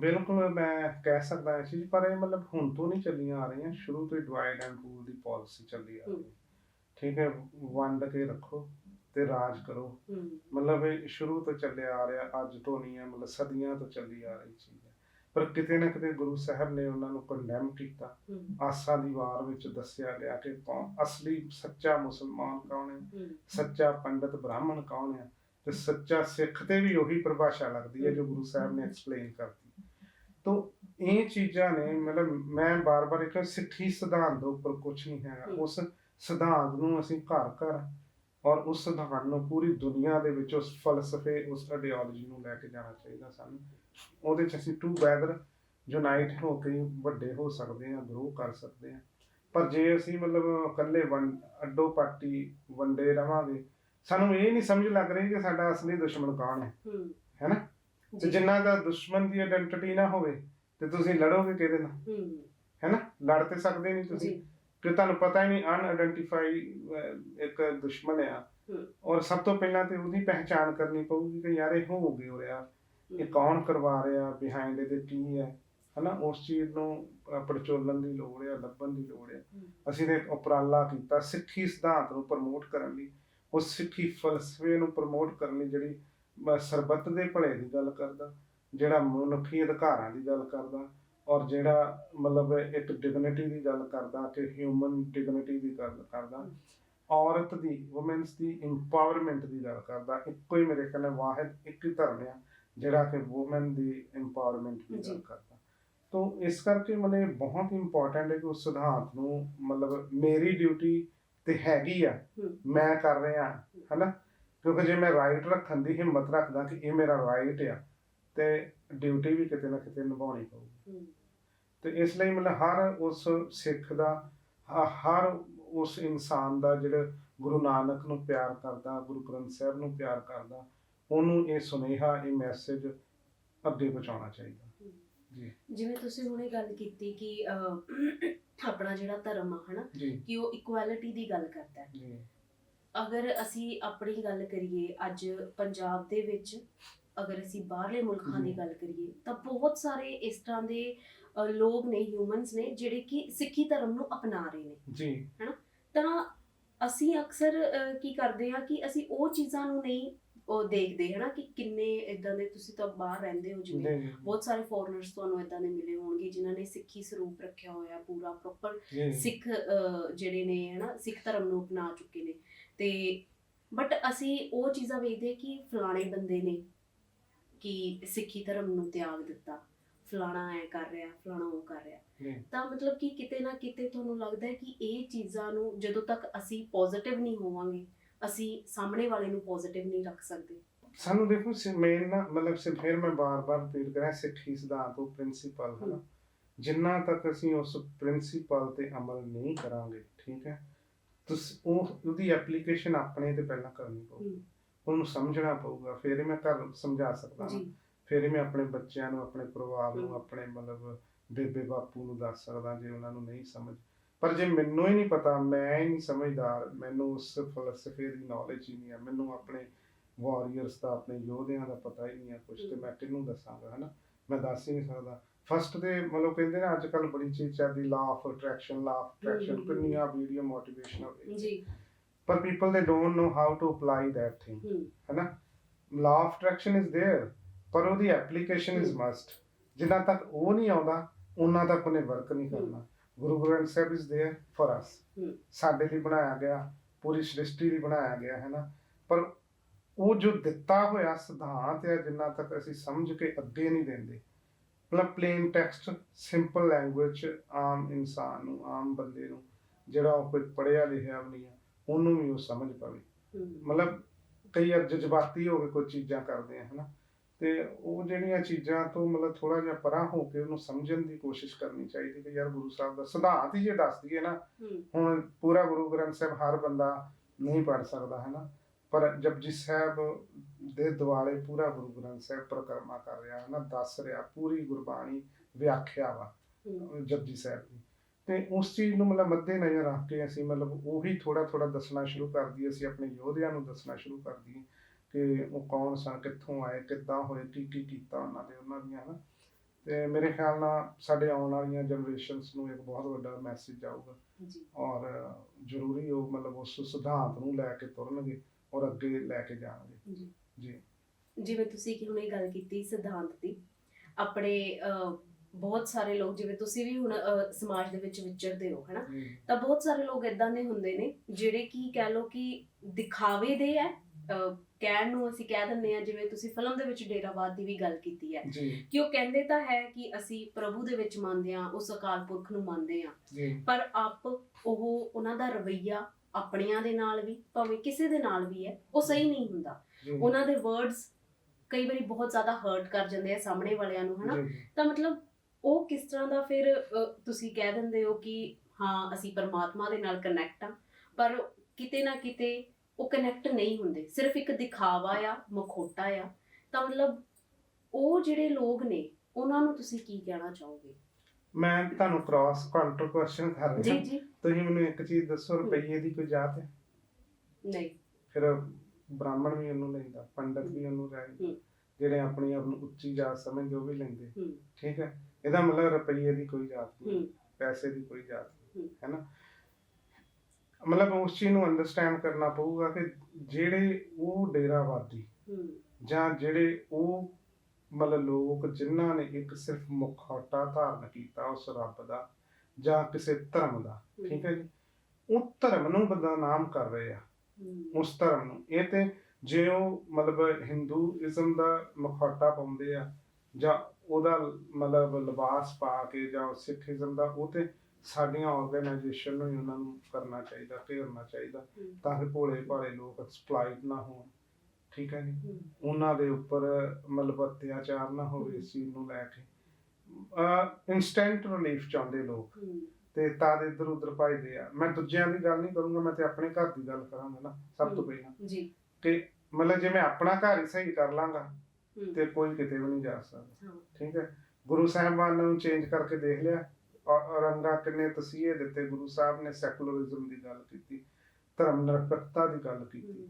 ਬਿਲਕੁਲ ਮੈਂ ਕਹਿ ਸਕਦਾ ਇਹ ਚੀਜ਼ ਪਰ ਇਹ ਮਤਲਬ ਹੁਣ ਤੋਂ ਨਹੀਂ ਚੱਲੀਆਂ ਆ ਰਹੀਆਂ ਸ਼ੁਰੂ ਤੋਂ ਹੀ ਡਿਵਾਈਡ ਐਂਡ ਰੂਲ ਦੀ ਪਾਲਿਸੀ ਚੱਲੀ ਆ ਰਹੀ ਹੈ। ਠੀਕ ਹੈ ਵੰਡ ਕੇ ਰੱਖੋ ਤੇ ਰਾਜ ਕਰੋ। ਮਤਲਬ ਇਹ ਸ਼ੁਰੂ ਤੋਂ ਚੱਲਿਆ ਆ ਰਿਹਾ ਅੱਜ ਤੋਂ ਨਹੀਂ ਹੈ ਮਤਲਬ ਸਦੀਆਂ ਤੋਂ ਚੱਲੀ ਆ ਰਹੀ ਚੀਜ਼ ਹੈ। ਪਰ ਕਿਤੇ ਨਾ ਕਿਤੇ ਗੁਰੂ ਸਾਹਿਬ ਨੇ ਉਹਨਾਂ ਨੂੰ ਕੰਡੈਮ ਕੀਤਾ। ਆਸਾ ਦੀ ਵਾਰ ਵਿੱਚ ਦੱਸਿਆ ਗਿਆ ਕਿ ਕੌਣ ਅਸਲੀ ਸੱਚਾ ਮੁਸਲਮਾਨ ਕੌਣ ਹੈ? ਸੱਚਾ ਪੰਡਤ ਬ੍ਰਾਹਮਣ ਕੌਣ ਹੈ? ਤੇ ਸੱਚਾ ਸਿੱਖ ਤੇ ਵੀ ਉਹੀ ਪਰਿਭਾਸ਼ਾ ਲੱਗਦੀ ਹੈ ਜੋ ਗੁਰੂ ਸਾਹਿਬ ਨੇ ਐਕਸਪਲੇਨ ਕਰਤੀ। ਤੋ ਇਹ ਚੀਜ਼ਾਂ ਨੇ ਮਤਲਬ ਮੈਂ ਬਾਰ-ਬਾਰ ਇੱਕ ਸਿੱਖੀ ਸਿਧਾਂਤ ਦੇ ਉੱਪਰ ਕੁਝ ਨਹੀਂ ਹੈਗਾ। ਉਸ ਸਿਧਾਂਤ ਨੂੰ ਅਸੀਂ ਘਰ ਘਰ ਔਰ ਉਸ ਸਿਧਾਂਤ ਨੂੰ ਪੂਰੀ ਦੁਨੀਆ ਦੇ ਵਿੱਚ ਉਸ ਫਲਸਫੇ ਉਸ ਆਈਡੀਓਲੋਜੀ ਨੂੰ ਲੈ ਕੇ ਜਾਣਾ ਚਾਹੀਦਾ ਸਾਨੂੰ। ਉਹਦੇ ਚ ਅਸੀਂ ਟੂ ਗੈਦਰ ਯੂਨਾਈਟ ਹੋ ਕੇ ਵੱਡੇ ਹੋ ਸਕਦੇ ਹਾਂ ਗਰੋ ਕਰ ਸਕਦੇ ਹਾਂ। ਪਰ ਜੇ ਅਸੀਂ ਮਤਲਬ ਇਕੱਲੇ ਵੰ ਅੱਡੋ ਪਾਰਟੀ ਵੰਡੇ ਰਵਾਂਗੇ ਸਾਨੂੰ ਇਹ ਨਹੀਂ ਸਮਝ ਲੱਗ ਰਹੀ ਕਿ ਸਾਡਾ ਅਸਲੀ ਦੁਸ਼ਮਣ ਕੌਣ ਹੈ। ਹੂੰ। ਹੈਨਾ? ਤੇ। ਜਿੰਨਾ ਦਾ ਦੁਸ਼ਮਣ ਦੀ ਆਇਡੈਂਟੀਟੀ ਨਾ ਹੋਵੇ ਤੇ ਤੁਸੀਂ ਲੜੋਗੇ ਕਿਹਦੇ ਨਾਲ? ਹੂੰ। ਹੈਨਾ? ਲੜ ਤੇ ਸਕਦੇ ਨਹੀਂ ਤੁਸੀਂ। ਕਿ ਤੁਹਾਨੂੰ ਪਤਾ ਹੀ ਨਹੀਂ ਅਨਆਇਡੈਂਟੀਫਾਈ ਇੱਕ ਦੁਸ਼ਮਣ ਆ। ਔਰ ਸਭ ਤੋਂ ਪਹਿਲਾਂ ਤੇ ਉਹਦੀ ਪਹਿਚਾਣ ਕਰਨੀ ਪਊਗੀ ਕਿ ਯਾਰ ਇਹ ਹੋ ਗਿਆ ਹੋ। ਰਿਹਾ ਇਹ ਕੌਣ ਕਰਵਾ ਰਿਹਾ ਬਿਹਾਈਂਡ ਇਹਦੇ ਕੀ ਹੈ? ਹਨਾ? ਉਸ ਚੀਜ਼ ਨੂੰ ਅਹ, ਪੜਚੋਲਣ ਦੀ ਲੋੜ ਹੈ ਲੱਭਣ ਦੀ ਲੋੜ ਹੈ। ਅਸੀਂ ਨੇ ਉਪਰਾਲਾ ਕੀਤਾ ਸਿੱਖੀ ਸਿਧਾਂਤ ਨੂੰ ਪ੍ਰਮੋਟ ਕਰਨ ਲਈ। ਉਸ ਸਿੱਖੀ ਫਲਸਫੇ ਨੂੰ ਪ੍ਰਮੋਟ ਕਰਨ ਲਈ ਜਿਹੜੀ ਸਰਬੱਤ ਦੇ ਭਲੇ ਦੀ ਗੱਲ ਕਰਦਾ ਜਿਹੜਾ ਮਨੁੱਖੀ ਅਧਿਕਾਰਾਂ ਦੀ ਗੱਲ ਕਰਦਾ ਔਰ ਜਿਹੜਾ ਮਤਲਬ ਇੱਕ ਡਿਗਨਿਟੀ ਦੀ ਗੱਲ ਕਰਦਾ ਕਿ ਹਿਊਮਨ ਡਿਗਨਿਟੀ ਦੀ ਗੱਲ ਕਰਦਾ ਔਰਤ ਦੀ ਔਮਨਸ ਦੀ ਇੰਪਾਵਰਮੈਂਟ ਦੀ ਗੱਲ ਕਰਦਾ ਇੱਕੋ ਹੀ ਮੇਰੇ ਨਾਲ ਵਾਹਿਦ ਇੱਕ ਹੀ ਧਰਮ ਆ ਜਿਹੜਾ ਕਿ ਔਮਨ ਦੀ ਇੰਪਾਵਰਮੈਂਟ ਦੀ। ਗੱਲ ਕਰਦਾ ਤੋਂ ਇਸ ਕਰਕੇ ਮੈਨੂੰ ਬਹੁਤ ਇੰਪੋਰਟੈਂਟ ਹੈ ਕਿ ਉਸ ਸਿਧਾਂਤ ਨੂੰ ਮਤਲਬ ਮੇਰੀ ਡਿਊਟੀ ਤੇ ਹੈਗੀ ਆ। ਮੈਂ ਕਰ ਰਿਹਾ ਹਨਾ? ਕਿਉਂਕਿ ਜੇ ਮੈਂ ਰਾਈਟ ਰੱਖਣ ਦੀ ਹਿੰਮਤ ਰੱਖਦਾ ਕਿ ਇਹ ਮੇਰਾ ਰਾਈਟ ਆ ਤੇ ਡਿਊਟੀ ਵੀ ਕਿਤੇ ਨਾ ਕਿਤੇ ਨਿਭਾਉਣੀ ਪਊਗੀ। ਤੇ ਇਸ ਲਈ ਮਤਲਬ ਹਰ ਉਸ ਸਿੱਖ ਦਾ ਹਰ ਉਸ ਇਨਸਾਨ ਦਾ ਜਿਹੜਾ ਗੁਰੂ ਨਾਨਕ ਨੂੰ ਪਿਆਰ ਕਰਦਾ ਗੁਰੂ ਗ੍ਰੰਥ ਸਾਹਿਬ ਨੂੰ ਪਿਆਰ ਕਰਦਾ ਉਹਨੂੰ ਇਹ ਸੁਨੇਹਾ ਇਹ ਮੈਸੇਜ ਅੱਗੇ ਪਹੁੰਚਾਉਣਾ ਚਾਹੀਦਾ। ਜਿਵੇਂ ਤੁਸੀਂ ਹੁਣੇ ਗੱਲ ਕੀਤੀ ਕਿ ਆਪਣਾ ਜਿਹੜਾ ਧਰਮ ਆ ਹਨਾ ਕਿ ਉਹ ਇਕੁਐਲਿਟੀ ਦੀ ਗੱਲ ਕਰਦਾ ਹੈ। ਅਗਰ ਅਸੀਂ ਆਪਣੀ ਗੱਲ ਕਰੀਏ ਅੱਜ ਪੰਜਾਬ ਦੇ ਵਿੱਚ ਅਗਰ ਅਸੀਂ ਬਾਹਰਲੇ ਮੁਲਕਾਂ ਦੀ। ਗੱਲ ਕਰੀਏ ਤਾਂ ਬਹੁਤ ਸਾਰੇ ਇਸ ਤਰ੍ਹਾਂ ਦੇ ਲੋਕ ਨੇ ਹਿਊਮਨਸ ਨੇ ਜਿਹੜੇ ਕਿ ਸਿੱਖੀ ਧਰਮ ਨੂੰ ਅਪਣਾ ਰਹੇ ਨੇ। ਜੀ। ਤਾਂ ਅਸੀਂ ਅਕਸਰ ਕੀ ਕਰਦੇ ਹਾਂ ਕਿ ਅਸੀਂ ਉਹ ਚੀਜ਼ਾਂ ਨੂੰ ਨਹੀਂ ਉਹ ਦੇਖਦੇ ਹਨਾ ਕਿ ਕਿੰਨੇ ਇਦਾਂ ਦੇ ਤੁਸੀਂ ਤਾਂ ਬਾਹਰ ਰਹਿੰਦੇ ਹੋ ਜਿਵੇਂ ਬਹੁਤ ਸਾਰੇ ਫੋਰਨਰਸ ਤੁਹਾਨੂੰ ਇਦਾਂ ਦੇ ਮਿਲੇ ਹੋਣਗੇ ਜਿਨ੍ਹਾਂ ਨੇ ਸਿੱਖੀ ਸਰੂਪ ਰੱਖਿਆ ਹੋਇਆ ਪੂਰਾ ਪ੍ਰੋਪਰ ਸਿੱਖ ਜਿਹੜੇ ਨੇ ਹਨਾ ਸਿੱਖ ਧਰਮ ਨੂੰ ਅਪਣਾ ਚੁੱਕੇ ਨੇ। ਤੇ ਬਟ ਅਸੀਂ ਉਹ ਚੀਜ਼ਾਂ ਵੇਖਦੇ ਕਿ ਫਲਾਣੇ ਬੰਦੇ ਨੇ ਕਿ ਸਿੱਖੀ ਧਰਮ ਨੂੰ ਤਿਆਗ ਦਿੱਤਾ। ਫਲਾਣਾ ਐ ਕਰ ਰਿਹਾ ਫਲਾਣਾ ਉਹ ਕਰ ਰਿਹਾ। ਤਾਂ ਮਤਲਬ ਕਿ ਕਿਤੇ ਨਾ ਕਿਤੇ ਤੁਹਾਨੂੰ ਲੱਗਦਾ ਹੈ ਕਿ ਇਹ ਚੀਜ਼ਾਂ ਨੂੰ ਜਦੋਂ ਤੱਕ ਅਸੀਂ ਪੋਜ਼ਿਟਿਵ ਨਹੀਂ ਹੋਵਾਂਗੇ ਅਸੀਂ ਸਾਹਮਣੇ ਵਾਲੇ ਨੂੰ ਪੋਜ਼ਿਟਿਵ ਨਹੀਂ ਰੱਖ ਸਕਦੇ ਸਾਨੂੰ ਦੇਖੋ ਮੇਨ ਨਾ ਮਤਲਬ ਸੇ ਫਿਰ ਮੈਂ ਬਾਰ-ਬਾਰ ਰਿਪੀਟ ਕਰਾਂ ਸਿੱਖੀ ਸਿਧਾਂਤ ਉਹ ਪ੍ਰਿੰਸੀਪਲ ਹੈ ਨਾ। ਜਿੰਨਾ ਤੱਕ ਅਸੀਂ ਉਸ ਪ੍ਰਿੰਸੀਪਲ ਤੇ ਅਮਲ ਨਹੀਂ ਕਰਾਂਗੇ ਠੀਕ ਹੈ ਤੁਸੀਂ ਉਹ ਉਹਦੀ ਐਪਲੀਕੇਸ਼ਨ ਆਪਣੇ ਤੇ ਪਹਿਲਾਂ ਕਰਨੀ ਪਊਗੀ। ਉਹਨੂੰ ਸਮਝਣਾ ਪਊਗਾ ਫਿਰ ਹੀ ਮੈਂ ਘਰ ਸਮਝਾ ਸਕਦਾ ਹਾਂ ਫਿਰ ਹੀ ਮੈਂ ਆਪਣੇ ਬੱਚਿਆਂ ਨੂੰ ਆਪਣੇ ਪਰਿਵਾਰ ਨੂੰ। ਆਪਣੇ ਮਤਲਬ ਬੇਬੇ ਬਾਪੂ ਨੂੰ ਦੱਸ ਸਕਦਾ ਜੇ ਉਹਨਾਂ ਨੂੰ ਨਹੀਂ ਸਮਝ ਪਰ ਜੇ ਮੈਨੂੰ ਹੀ ਨਹੀਂ ਪਤਾ ਮੈਂ ਹੀ ਨਹੀਂ ਸਮਝਦਾਰ ਮੈਨੂੰ ਉਸ ਫਲਸਫੇ ਦੀ ਨੌਲੇਜ ਹੀ ਨਹੀਂ ਹੈ। ਮੈਨੂੰ ਆਪਣੇ ਵਾਰੀਅਰਸ ਦਾ ਆਪਣੇ ਯੋਧਿਆਂ ਦਾ ਪਤਾ ਹੀ ਨਹੀਂ ਹੈ ਕੁਝ ਤੇ। ਮੈਂ ਕਿਹਨੂੰ ਦੱਸਾਂਗਾ ਹਨਾ? ਮੈਂ ਦੱਸ ਹੀ ਨਹੀਂ ਸਕਦਾ। ਫਸਟ ਤੇ ਮਤਲਬ ਕਹਿੰਦੇ ਨੇ ਅੱਜ ਕੱਲ ਬੜੀ ਚੀਜ਼ ਚੱਲਦੀ law of attraction law of attraction. ਕਿੰਨੀਆਂ ਵੀਡੀਓ ਮੋਟੀਵੇਸ਼ਨਲ ਜੀ। ਪਰ they don't know how to apply that thing ਹਮ। ਹੈਨਾ? Of attraction is there ਪਰ ਉਹਦੀ ਐਪਲੀਕੇਸ਼ਨ ਇਜ਼। ਮਸਟ ਜਿੰਨਾ ਤੱਕ ਉਹ ਨਹੀਂ ਆਉਂਦਾ ਉਹਨਾਂ ਤੱਕ ਉਹਨੇ ਵਰਕ ਨਹੀਂ ਕਰਨਾ। ਗੁਰੂ ਗ੍ਰੰਥ ਸਾਹਿਬ ਇਸ देयर ਫॉर ਅਸ ਸਾਡੇ ਲਈ ਬਣਾਇਆ ਗਿਆ ਪੂਰੀ ਸ੍ਰਿਸ਼ਟੀ ਲਈ ਬਣਾਇਆ ਗਿਆ ਹੈ ਨਾ ਪਰ ਉਹ ਜੋ ਦਿੱਤਾ ਹੋਇਆ ਸਿਧਾਂਤ ਹੈ ਜਿੰਨਾ ਤੱਕ ਅਸੀਂ ਸਮਝ ਕੇ ਅੱਗੇ ਨਹੀਂ ਦਿੰਦੇ ਮਤਲਬ ਪਲੇਨ ਟੈਕਸਟ ਸਿੰਪਲ ਲੈਂਗੁਏਜ ਆਮ ਇਨਸਾਨ ਨੂੰ ਆਮ ਬੰਦੇ ਨੂੰ ਜਿਹੜਾ ਉਹ ਕੋਈ ਪੜਿਆ ਲਿਖਿਆ ਵੀ ਨਹੀਂ ਹੈ ਉਹਨੂੰ ਵੀ ਉਹ ਸਮਝ ਪਾਵੇ। ਮਤਲਬ ਕਈ ਵਾਰ ਹੋ ਕੇ ਕੋਈ ਚੀਜ਼ਾਂ ਕਰਦੇ ਆ ਹਨਾ? ਤੇ ਉਹ ਜਿਹੜੀਆਂ ਚੀਜ਼ਾਂ ਤੋਂ ਮਤਲਬ ਥੋੜਾ ਜਿਹਾ ਪਰਾਂ ਹੋ ਕੇ ਉਹਨੂੰ ਸਮਝਣ ਦੀ ਕੋਸ਼ਿਸ਼ ਕਰਨੀ ਚਾਹੀਦੀ ਕਿ ਯਾਰ ਗੁਰੂ ਸਾਹਿਬ ਦਾ ਸਿਧਾਂਤ ਹੀ ਜੇ ਦੱਸਦੀ ਹੈ ਨਾ ਹੁਣ ਪੂਰਾ ਗੁਰੂ ਗ੍ਰੰਥ ਸਾਹਿਬ ਹਰ ਬੰਦਾ ਨਹੀਂ ਪੜ ਸਕਦਾ ਹੈ ਨਾ? ਪਰ ਜਪਜੀ ਸਾਹਿਬ ਦੇ ਦੁਆਲੇ ਪੂਰਾ ਗੁਰੂ ਗ੍ਰੰਥ ਸਾਹਿਬ ਪ੍ਰਕਰਮਾ ਕਰ ਰਿਹਾ ਹੈ ਨਾ? ਦੱਸ ਰਿਹਾ ਪੂਰੀ ਗੁਰਬਾਣੀ ਵਿਆਖਿਆ ਵਾ ਜਪਜੀ ਸਾਹਿਬ ਦੀ। ਤੇ ਉਸ ਚੀਜ਼ ਨੂੰ ਮਤਲਬ ਮੱਦੇ ਨਜ਼ਰ ਰੱਖ ਕੇ ਅਸੀਂ ਮਤਲਬ ਉਹੀ ਥੋੜਾ ਥੋੜਾ ਦੱਸਣਾ ਸ਼ੁਰੂ ਕਰ ਦਈਏ ਅਸੀਂ ਆਪਣੇ ਯੋਧਿਆਂ ਨੂੰ ਦੱਸਣਾ ਸ਼ੁਰੂ ਕਰ ਦਈਏ। ਕਿ ਉਹ ਕੌਣ ਸਨ ਕਿੱਥੋਂ ਆਏ ਕਿੱਦਾਂ ਹੋਏ ਕੀ ਕੀ ਕੀਤਾ ਉਹਨਾਂ ਦੇ ਉਹਨਾਂ ਦੀਆਂ ਹਨਾ। ਤੇ ਮੇਰੇ ਖਿਆਲ ਨਾਲ ਸਾਡੇ ਆਉਣ ਵਾਲੀਆਂ ਜਨਰੇਸ਼ਨਸ ਨੂੰ ਇੱਕ ਬਹੁਤ ਵੱਡਾ ਮੈਸੇਜ ਜਾਊਗਾ ਜੀ। ਔਰ ਜ਼ਰੂਰੀ ਉਹ ਮਤਲਬ ਉਸ ਸਿਧਾਂਤ ਨੂੰ ਲੈ ਕੇ ਤੁਰਨਗੇ ਔਰ ਅੱਗੇ ਲੈ ਕੇ ਜਾਣਗੇ। ਜੀ। ਜੀ। ਜਿਵੇਂ ਤੁਸੀਂ ਕਿ ਹੁਣੇ ਗੱਲ ਕੀਤੀ ਸਿਧਾਂਤ ਦੀ ਆਪਣੇ ਬਹੁਤ ਸਾਰੇ ਲੋਕ ਜਿਵੇਂ ਤੁਸੀਂ ਵੀ ਹੁਣ ਸਮਾਜ ਦੇ ਵਿੱਚ ਵਿਚਰਦੇ ਹੋ ਹਨਾ। ਤਾਂ ਬਹੁਤ ਸਾਰੇ ਲੋਕ ਇਦਾਂ ਦੇ ਹੁੰਦੇ ਨੇ ਜਿਹੜੇ ਕੀ ਕਹਿ ਲੋ ਕਿ ਦਿਖਾਵੇ ਦੇ ਹੈ ਕਹਿਣ ਨੂੰ ਅਸੀਂ ਕਹਿ ਦਿੰਦੇ ਆ ਜਿਵੇਂ ਤੁਸੀਂ ਫਿਲਮ ਦੇ ਵਿੱਚ ਡੇਰਾਵਾਦ ਦੀ ਵੀ ਗੱਲ ਕੀਤੀ ਹੈ। ਕਿ ਉਹ ਕਹਿੰਦੇ ਤਾਂ ਹੈ ਕਿ ਅਸੀਂ ਪ੍ਰਭੂ ਦੇ ਵਿੱਚ ਮੰਨਦੇ ਆ ਉਸ ਅਕਾਲ ਪੁਰਖ ਨੂੰ ਮੰਨਦੇ ਆ ਪਰ ਆਪ ਉਹ ਉਹਨਾਂ ਦਾ ਰਵਈਆ ਆਪਣਿਆਂ ਦੇ ਨਾਲ ਵੀ ਭਾਵੇਂ ਕਿਸੇ ਦੇ ਨਾਲ ਵੀ ਹੈ ਉਹ ਸਹੀ ਨਹੀਂ ਹੁੰਦਾ। ਉਹਨਾਂ ਦੇ ਵਰਡਸ ਕਈ ਵਾਰੀ ਬਹੁਤ ਜ਼ਿਆਦਾ ਹਰਟ ਕਰ ਜਾਂਦੇ ਆ ਸਾਹਮਣੇ ਵਾਲਿਆਂ ਨੂੰ ਹਨਾ। ਤਾਂ ਮਤਲਬ ਉਹ ਕਿਸ ਤਰ੍ਹਾਂ ਦਾ ਫਿਰ ਤੁਸੀਂ ਕਹਿ ਦਿੰਦੇ ਹੋ ਕਿ ਹਾਂ ਅਸੀਂ ਪਰਮਾਤਮਾ ਦੇ ਨਾਲ ਕਨੈਕਟ ਆ ਪਰ ਕਿਤੇ ਨਾ ਕਿਤੇ ਉਹ ਕਨੈਕਟ ਨਹੀਂ ਹੁੰਦੇ। ਸਿਰਫ ਇੱਕ ਦਿਖਾਵਾ ਆ ਮਖੋਟਾ ਆ। ਤਾਂ ਮਤਲਬ ਉਹ ਜਿਹੜੇ ਲੋਕ ਨੇ ਉਹਨਾਂ ਨੂੰ ਤੁਸੀਂ ਕੀ ਕਹਿਣਾ ਚਾਹੋਗੇ? ਮੈਂ ਤੁਹਾਨੂੰ ਕ੍ਰਾਸ ਕਾਊਂਟਰ ਕੁਐਸਚਨ ਕਰ ਰਿਹਾ। ਜੀ ਜੀ। ਤੁਸੀਂ ਮੈਨੂੰ ਇੱਕ ਚੀਜ਼ ਦੱਸੋ। ਰੁਪਈਏ ਦੀ ਕੋਈ ਜਾਤ ਹੈ? ਨਹੀਂ। ਫਿਰ ਬ੍ਰਾਹਮਣ ਵੀ ਉਹਨੂੰ ਲੈਂਦਾ ਪੰਡਤ ਵੀ ਉਹਨੂੰ ਲੈ ਹਮ। ਜਿਹੜੇ ਆਪਣੀ ਆਪ ਨੂੰ ਉੱਚੀ ਜਾਤ ਸਮਝਦੇ ਉਹ ਵੀ ਲੈਂਦੇ। ਠੀਕ ਹੈ? ਇਹਦਾ ਮਤਲਬ ਰੁਪਈਏ ਦੀ ਕੋਈ ਜਾਤ ਨਹੀਂ। ਪੈਸੇ ਦੀ ਕੋਈ ਜਾਤ ਨਹੀਂ। ਹਮ। ਹੈ ਨਾ? ਮਤਲਬ ਉਸ ਚੀਜ਼ ਨੂੰ ਅੰਡਰਸਟੈਂਡ ਕਰਨਾ ਪਊਗਾ ਕਿ ਜਿਹੜੇ ਉਹ ਡੇਰਾਵਾਦੀ ਜਾਂ ਜਿਹੜੇ ਉਹ ਮਤਲਬ ਲੋਕ ਜਿਨ੍ਹਾਂ ਨੇ ਇੱਕ ਸਿਰਫ ਮੁਖੌਟਾ ਧਾਰਨ ਕੀਤਾ ਉਸ ਰੱਬ ਦਾ ਜਾਂ ਕਿਸੇ ਧਰਮ ਦਾ ਠੀਕ ਹੈ ਜੀ? ਉਹ ਧਰਮ ਨੂੰ ਬਦਨਾਮ ਕਰ ਰਹੇ ਆ। ਉਸ ਧਰਮ ਨੂੰ। ਇਹ ਤੇ ਜੇ ਉਹ ਮਤਲਬ ਹਿੰਦੂਇਜ਼ਮ ਦਾ ਮੁਖੌਟਾ ਪਾਉਂਦੇ ਆ ਜਾਂ ਉਹਦਾ ਮਤਲਬ ਲਿਬਾਸ ਪਾ ਕੇ ਜਾਂ ਸਿੱਖੀਜ਼ਮ ਦਾ ਉਹ ਤੇ ਸਾਡੀਆਂ ਆਰਗੇਨਾਈਜੇਸ਼ਨ ਨੂੰ ਹੀ ਉਹਨਾਂ ਨੂੰ ਕਰਨਾ ਚਾਹੀਦਾ ਘੇਰਨਾ ਚਾਹੀਦਾ। ਤਾਂ ਕਿ ਭੋਲੇ ਭਾਲੇ ਲੋਕ ਐਕਸਪਲਾਈਟ ਨਾ ਹੋਣ ਠੀਕ ਹੈ ਜੀ? ਉਹਨਾਂ ਦੇ ਉੱਪਰ ਮਤਲਬ ਅਤਿਆਚਾਰ ਨਾ ਹੋਵੇ ਇਸ ਚੀਜ਼ ਨੂੰ ਲੈ ਕੇ। ਇਨਸਟੈਂਟ ਰਿਲੀਫ ਚਾਹੁੰਦੇ ਲੋਕ। ਤੇ ਤਾਂ ਇੱਧਰ ਉੱਧਰ ਭਜਦੇ ਆ। ਮੈਂ ਦੂਜਿਆਂ ਦੀ ਗੱਲ ਨਹੀਂ ਕਰੂੰਗਾ ਮੈਂ ਤੇ ਆਪਣੇ ਘਰ ਦੀ ਗੱਲ ਕਰਾਂਗਾ ਨਾ ਸਭ ਤੋਂ। ਪਹਿਲਾਂ। ਜੀ। ਕਿ ਮਤਲਬ ਜੇ ਮੈਂ ਆਪਣਾ ਘਰ ਹੀ ਸਹੀ ਕਰ ਲਾਂਗਾ ਤੇ ਕੋਈ ਕਿਤੇ ਵੀ ਨਹੀਂ ਜਾ ਸਕਦਾ। ਠੀਕ ਹੈ? ਗੁਰੂ ਸਾਹਿਬਾਨ ਨੂੰ ਚੇਂਜ ਕਰਕੇ ਦੇਖ ਲਿਆ। ਰੰਗਾ ਕਿੰਨੇ ਤਸੀਹੇ ਦਿੱਤੇ ਗੁਰੂ ਸਾਹਿਬ ਨੇ ਸੈਕੂਲਰਿਜ਼ਮ ਦੀ ਗੱਲ ਕੀਤੀ ਧਰਮ ਨਿਰਪੱਖਤਾ ਦੀ ਗੱਲ ਕੀਤੀ।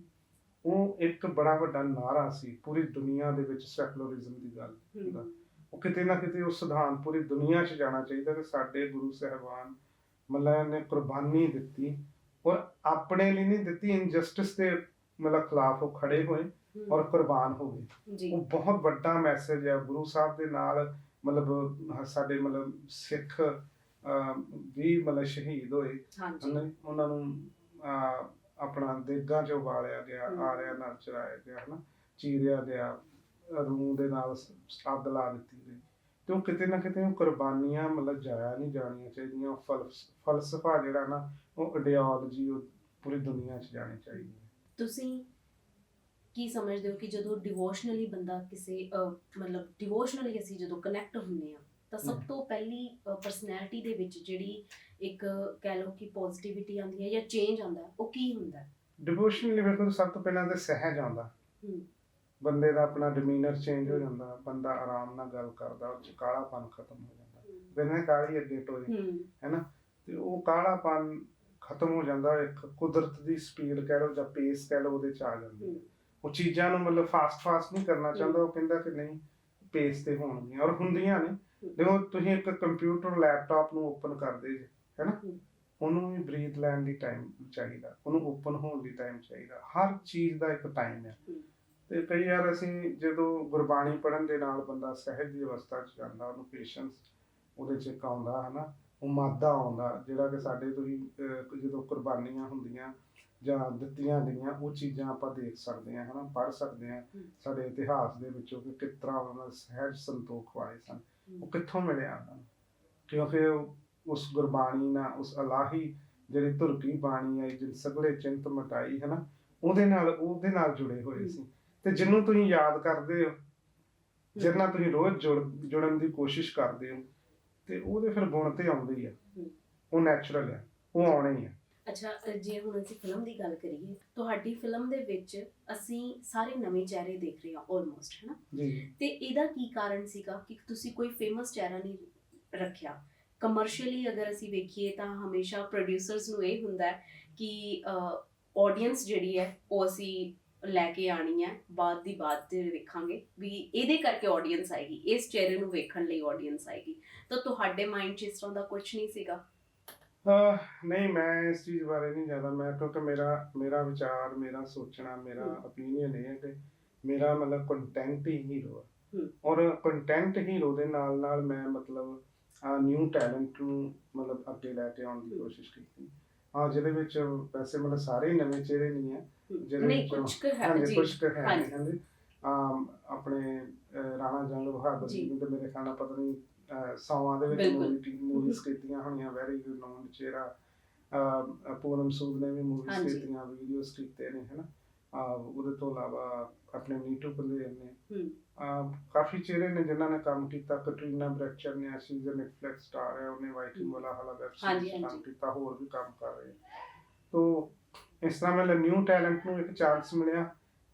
ਉਹ ਇੱਕ ਬੜਾ ਵੱਡਾ ਨਾਰਾ ਸੀ ਪੂਰੀ ਦੁਨੀਆ ਦੇ ਵਿੱਚ ਸੈਕੂਲਰਿਜ਼ਮ ਦੀ ਗੱਲ ਦਾ। ਉਹ ਕਿਤੇ ਨਾ ਕਿਤੇ ਉਹ ਸਿਧਾਂਤ ਪੂਰੀ ਦੁਨੀਆ 'ਚ ਜਾਣਾ ਚਾਹੀਦਾ ਕਿ ਸਾਡੇ ਗੁਰੂ ਸਾਹਿਬਾਨ ਮਤਲਬ ਨੇ ਕੁਰਬਾਨੀ ਦਿੱਤੀ ਔਰ ਆਪਣੇ ਲਈ ਨਹੀਂ ਦਿੱਤੀ ਇਨਜਸਟਿਸ ਦੇ ਮਤਲਬ ਖਿਲਾਫ ਉਹ ਖੜੇ ਹੋਏ ਔਰ ਕੁਰਬਾਨ ਹੋ ਗਏ। ਉਹ ਬਹੁਤ ਵੱਡਾ ਮੈਸੇਜ ਹੈ ਗੁਰੂ ਸਾਹਿਬ ਦੇ ਨਾਲ ਮਤਲਬ ਸਾਡੇ ਮਤਲਬ ਸਿੱਖ ਵੀ ਮਤਲਬ ਸ਼ਹੀਦ ਹੋਏ। ਹਾਂਜੀ। ਉਹਨਾਂ ਉਹਨਾਂ ਨੂੰ ਅਹ, ਆਪਣਾ ਦੇਗਾਂ 'ਚ ਉਬਾਲਿਆ ਗਿਆ ਹਮ। ਆਰਿਆ ਨਾਲ ਚਰਾਇਆ ਗਿਆ ਹਨਾ? ਚੀਰਿਆ ਗਿਆ ਰੂਹ ਦੇ ਨਾਲ ਸ- ਅੱਗ ਲਾ ਦਿੱਤੀ ਗਈ। ਤੇ ਉਹ ਕਿਤੇ ਨਾ ਕਿਤੇ ਉਹ ਕੁਰਬਾਨੀਆਂ ਮਤਲਬ ਜਾਇਆ ਨਹੀਂ ਜਾਣੀਆਂ ਚਾਹੀਦੀਆਂ। ਉਹ ਫਲਸ- ਫਲਸਫਾ ਜਿਹੜਾ ਨਾ ਉਹ ਆਈਡੀਓਲੋਜੀ ਉਹ ਪੂਰੀ ਦੁਨੀਆ 'ਚ ਜਾਣੀ ਚਾਹੀਦੀ ਹੈ। ਤੁਸੀਂ ਕੀ ਸਮਝਦੇ ਹੋ ਕਿ ਜਦੋਂ ਡਿਵੋਸ਼ਨਲੀ ਬੰਦਾ ਕਿਸੇ ਅਹ, ਮਤਲਬ ਡਿਵੋਸ਼ਨਲੀ ਅਸੀਂ ਜਦੋਂ ਕਨੈਕਟ ਹੁੰਨੇ ਆ ਤਾਂ ਸਭ ਹਮ। ਤੋਂ ਪਹਿਲੀ ਪਰਸਨੈਲਿਟੀ ਦੇ ਵਿੱਚ ਜਿਹੜੀ ਇੱਕ ਕਹਿ ਲਓ ਕਿ ਪੋਜ਼ਿਟਿਵਿਟੀ ਆਉਂਦੀ ਹੈ ਜਾਂ ਚੇਂਜ ਆਉਂਦਾ ਹੈ, ਉਹ ਕੀ ਹੁੰਦਾ ਹੈ? ਡਿਵੋਸ਼ਨ ਲਈ ਵੇਖੋ ਸਭ ਤੋਂ ਪਹਿਲਾਂ ਤੇ ਸਹਿਜ ਆਉਂਦਾ। ਹਮ। ਬੰਦੇ ਦਾ ਆਪਣਾ ਡਿਮੀਨਰ ਚੇਂਜ ਹੋ ਜਾਂਦਾ ਬੰਦਾ ਆਰਾਮ ਨਾਲ ਗੱਲ ਕਰਦਾ ਉਹ 'ਚ ਕਾਲਾਪਨ ਖਤਮ ਹੋ ਜਾਂਦਾ। ਬਿਨਾਂ ਕਾਲੀ ਅੱਗੇ ਟੋਏ ਹੂੰ ਹੈਨਾ? ਤੇ ਉਹ ਕਾਲਾਪਨ ਖਤਮ ਹੋ ਜਾਂਦਾ ਇੱਕ ਕੁਦਰਤ ਦੀ ਸਪੀਡ ਕਹਿ ਲਓ ਜਾਂ ਪੇਸ ਕਹਿ ਲਓ ਉਹਦੇ ਚ ਆ ਜਾਂਦੀ ਹੈ। ਹੂੰ ਉਹ ਚੀਜ਼ਾਂ ਨੂੰ ਮਤਲਬ ਫਾਸਟ ਫਾਸਟ ਨਹੀਂ ਕਰਨਾ ਚਾਹੁੰਦਾ ਉਹ ਕਹਿੰਦਾ ਕਿ ਨਹੀਂ ਪੇਸ ਤੇ ਹੋਣਗੀਆਂ। ਔਰ ਹੁੰਦੀਆਂ ਨੇ। ਦੇਖੋ ਤੁਸੀਂ ਇੱਕ ਕੰਪਿਊਟਰ ਲੈਪਟਾਪ ਨੂੰ ਓਪਨ ਕਰਦੇ ਜੇ ਹੈਨਾ। ਉਹਨੂੰ ਵੀ ਬਰੀਥ ਲੈਣ ਦੀ ਟਾਈਮ ਚਾਹੀਦਾ। ਉਹਨੂੰ ਓਪਨ ਹੋਣ ਦੀ ਟਾਈਮ ਚਾਹੀਦਾ। ਹਰ ਚੀਜ਼ ਦਾ ਇੱਕ ਟਾਈਮ ਹੈ। ਤੇ ਕਈ ਵਾਰ ਅਸੀਂ ਜਦੋਂ ਗੁਰਬਾਣੀ ਪੜਨ ਦੇ ਨਾਲ ਬੰਦਾ ਸਹਿਜ ਦੀ ਅਵਸਥਾ 'ਚ ਜਾਂਦਾ ਉਹਨੂੰ ਪੇਸ਼ੈਂਸ ਉਹਦੇ 'ਚ ਇੱਕ ਆਉਂਦਾ ਹਨਾ ਉਹ ਮਾਦਾ ਆਉਂਦਾ ਜਿਹੜਾ ਕਿ ਸਾਡੇ ਤੁਸੀਂ ਜਦੋਂ ਕੁਰਬਾਨੀਆਂ ਹੁੰਦੀਆਂ ਜਾਂ ਦਿੱਤੀਆਂ ਗਈਆਂ ਉਹ ਚੀਜ਼ਾਂ ਆਪਾਂ ਦੇਖ ਸਕਦੇ ਹਾਂ ਹਨਾ ਪੜ ਸਕਦੇ ਹਾਂ। ਸਾਡੇ ਇਤਿਹਾਸ ਦੇ ਵਿੱਚੋਂ ਕਿ ਕਿਸ ਤਰ੍ਹਾਂ ਉਹਨਾਂ ਦੇ ਸਹਿਜ ਸੰਤੋਖ ਵਾਲੇ ਸਨ ਉਹ ਕਿੱਥੋਂ ਮਿਲਿਆ ਉਹਨਾਂ ਨੂੰ? ਕਿਉਂਕਿ ਉਹ ਉਸ ਗੁਰਬਾਣੀ ਨਾਲ ਉਸ ਅਲਾਹੀ ਜਿਹੜੀ ਧੁਰਕੀ ਬਾਣੀ ਹੈ ਜਿਨ ਸਗਲੇ ਚਿੰਤ ਮਟਾਈ ਹੈ ਨਾ ਉਹਦੇ ਨਾਲ ਉਹਦੇ ਨਾਲ ਜੁੜੇ ਹੋਏ ਸੀ। ਤੇ ਜਿਹਨੂੰ ਤੁਸੀਂ ਯਾਦ ਕਰਦੇ ਹੋ ਜਿਹਦੇ ਨਾਲ ਤੁਸੀਂ ਰੋਜ਼ ਜੁੜ ਜੁੜਨ ਦੀ ਕੋਸ਼ਿਸ਼ ਕਰਦੇ ਹੋ ਤੇ ਉਹਦੇ ਫਿਰ ਗੁਣ ਤੇ ਆਉਂਦੇ ਹੀ ਆ। ਉਹ ਨੈਚੁਰਲ ਹੈ ਉਹ ਆਉਣੇ ਹੀ ਆ। ਅੱਛਾ ਜੇ ਹੁਣ ਅਸੀਂ ਫਿਲਮ ਦੀ ਗੱਲ ਕਰੀਏ ਤੁਹਾਡੀ ਫਿਲਮ ਦੇ ਵਿੱਚ ਅਸੀਂ ਸਾਰੇ ਨਵੇਂ ਚਿਹਰੇ ਦੇਖ ਰਹੇ ਹਾਂ ਆਲਮੋਸਟ ਹੈਨਾ? ਜੀ। ਤੇ ਇਹਦਾ ਕੀ ਕਾਰਨ ਸੀਗਾ ਕਿ ਤੁਸੀਂ ਕੋਈ ਫੇਮਸ ਚਿਹਰਾ ਨਹੀਂ ਰੱਖਿਆ? ਕਮਰਸ਼ੀਅਲੀ ਅਗਰ ਅਸੀਂ ਵੇਖੀਏ ਤਾਂ ਹਮੇਸ਼ਾ ਪ੍ਰੋਡਿਊਸਰਸ ਨੂੰ ਇਹ ਹੁੰਦਾ ਕਿ ਆਡੀਅנס ਜਿਹੜੀ ਹੈ ਉਹ ਅਸੀਂ ਲੈ ਕੇ ਆਣੀ ਹੈ ਬਾਅਦ ਦੀ ਬਾਤ ਤੇ ਵੇਖਾਂਗੇ ਵੀ ਇਹਦੇ ਕਰਕੇ ਆਡੀਅנס ਆਏਗੀ ਇਸ ਚਿਹਰੇ ਨੂੰ ਵੇਖਣ ਲਈ ਆਡੀਅנס ਆਏਗੀ। ਤਾਂ ਤੁਹਾਡੇ ਮਾਈਂਡ 'ਚ ਇਸ ਤਰ੍ਹਾਂ ਦਾ ਕੁਝ ਨਹੀਂ ਸੀਗਾ? ਨਹੀਂ ਮੈਂ ਇਸ ਚੀਜ਼ ਬਾਰੇ ਨਹੀਂ ਜ਼ਿਆਦਾ ਮੈਂ ਕਿਉਂਕਿ ਮੇਰਾ ਮੇਰਾ ਵਿਚਾਰ ਮੇਰਾ ਸੋਚਣਾ ਮੇਰਾ। ਓਪੀਨੀਅਨ ਇਹ ਹੈ ਕਿ ਮੇਰਾ ਮਤਲਬ ਕੰਟੈਂਟ ਹੀ ਹੀਰੋ ਹੈ। ਔਰ ਕੰਟੈਂਟ ਹੀਰੋ ਦੇ ਨਾਲ ਨਾਲ ਮੈਂ ਮਤਲਬ ਨਿਊ ਟੈਲੈਂਟ ਨੂੰ ਮਤਲਬ ਅੱਗੇ ਲੈ ਕੇ ਆਉਣ ਦੀ। ਕੋਸ਼ਿਸ਼ ਕੀਤੀ ਆ ਜਿਹਦੇ ਵਿੱਚ ਵੈਸੇ ਮਤਲਬ ਸਾਰੇ ਨਵੇਂ ਚਿਹਰੇ ਨਹੀਂ ਹੈ ਵਿੱਚੋਂ- ਕੁਝ ਕੁ ਹੈ ਹਾਂਜੀ ਜੀ ਕੁਝ ਕੁ ਹੈ ਹਾਂਜੀ। ਆਪਣੇ ਰਾਣਾ ਜੰਗ ਬਹਾਦਰ ਨੇ ਤੇ ਮੇਰੇ ਖਿਆਲ ਨਾਲ ਪਤਾ ਨਹੀਂ ਸੌਆਂ ਦੇ ਵਿੱਚ ਮੂਵੀਜ਼ ਕੀਤੀਆਂ ਹੋਣੀਆਂ ਵੈਰੀ ਗੁੱਡ ਨੋਨ ਚਿਹਰਾ ਪੂਨਮ ਸੂਦ ਨੇ ਵੀ ਮੂਵੀਜ਼। ਕੀਤੀਆਂ ਵੀਡੀਓਜ਼ ਕੀਤੇ ਨੇ ਹਨਾ? ਉਹਦੇ ਤੋਂ ਇਲਾਵਾ ਆਪਣੇ ਨੀਟੂ ਬੱਲੇ ਨੇ। ਹੂੰ ਕਾਫੀ ਚਿਹਰੇ ਨੇ ਜਿਨ੍ਹਾਂ ਨੇ ਕੰਮ ਕੀਤਾ। ਕਟਰੀਨਾ ਬ੍ਰੈਕਚਰ ਨੇ ਅਸੀਂ ਜੋ ਨੈਟਫਲਿਕਸ ਸਟਾਰ ਹੈ ਉਹਨੇ ਵਾਈਟਿੰਗ ਵਾਲਾ ਹਾਲਾ ਵੈਬ ਸੀਰੀਜ਼ ਕੰਮ। ਕੀਤਾ ਹੋਰ ਵੀ ਕੰਮ ਕਰ ਰਹੇ ਤੋ ਇਸ ਤਰ੍ਹਾਂ ਮਤਲਬ ਨਿਊ ਟੈਲੈਂਟ ਨੂੰ ਇੱਕ ਚਾਂਸ ਮਿਲਿਆ।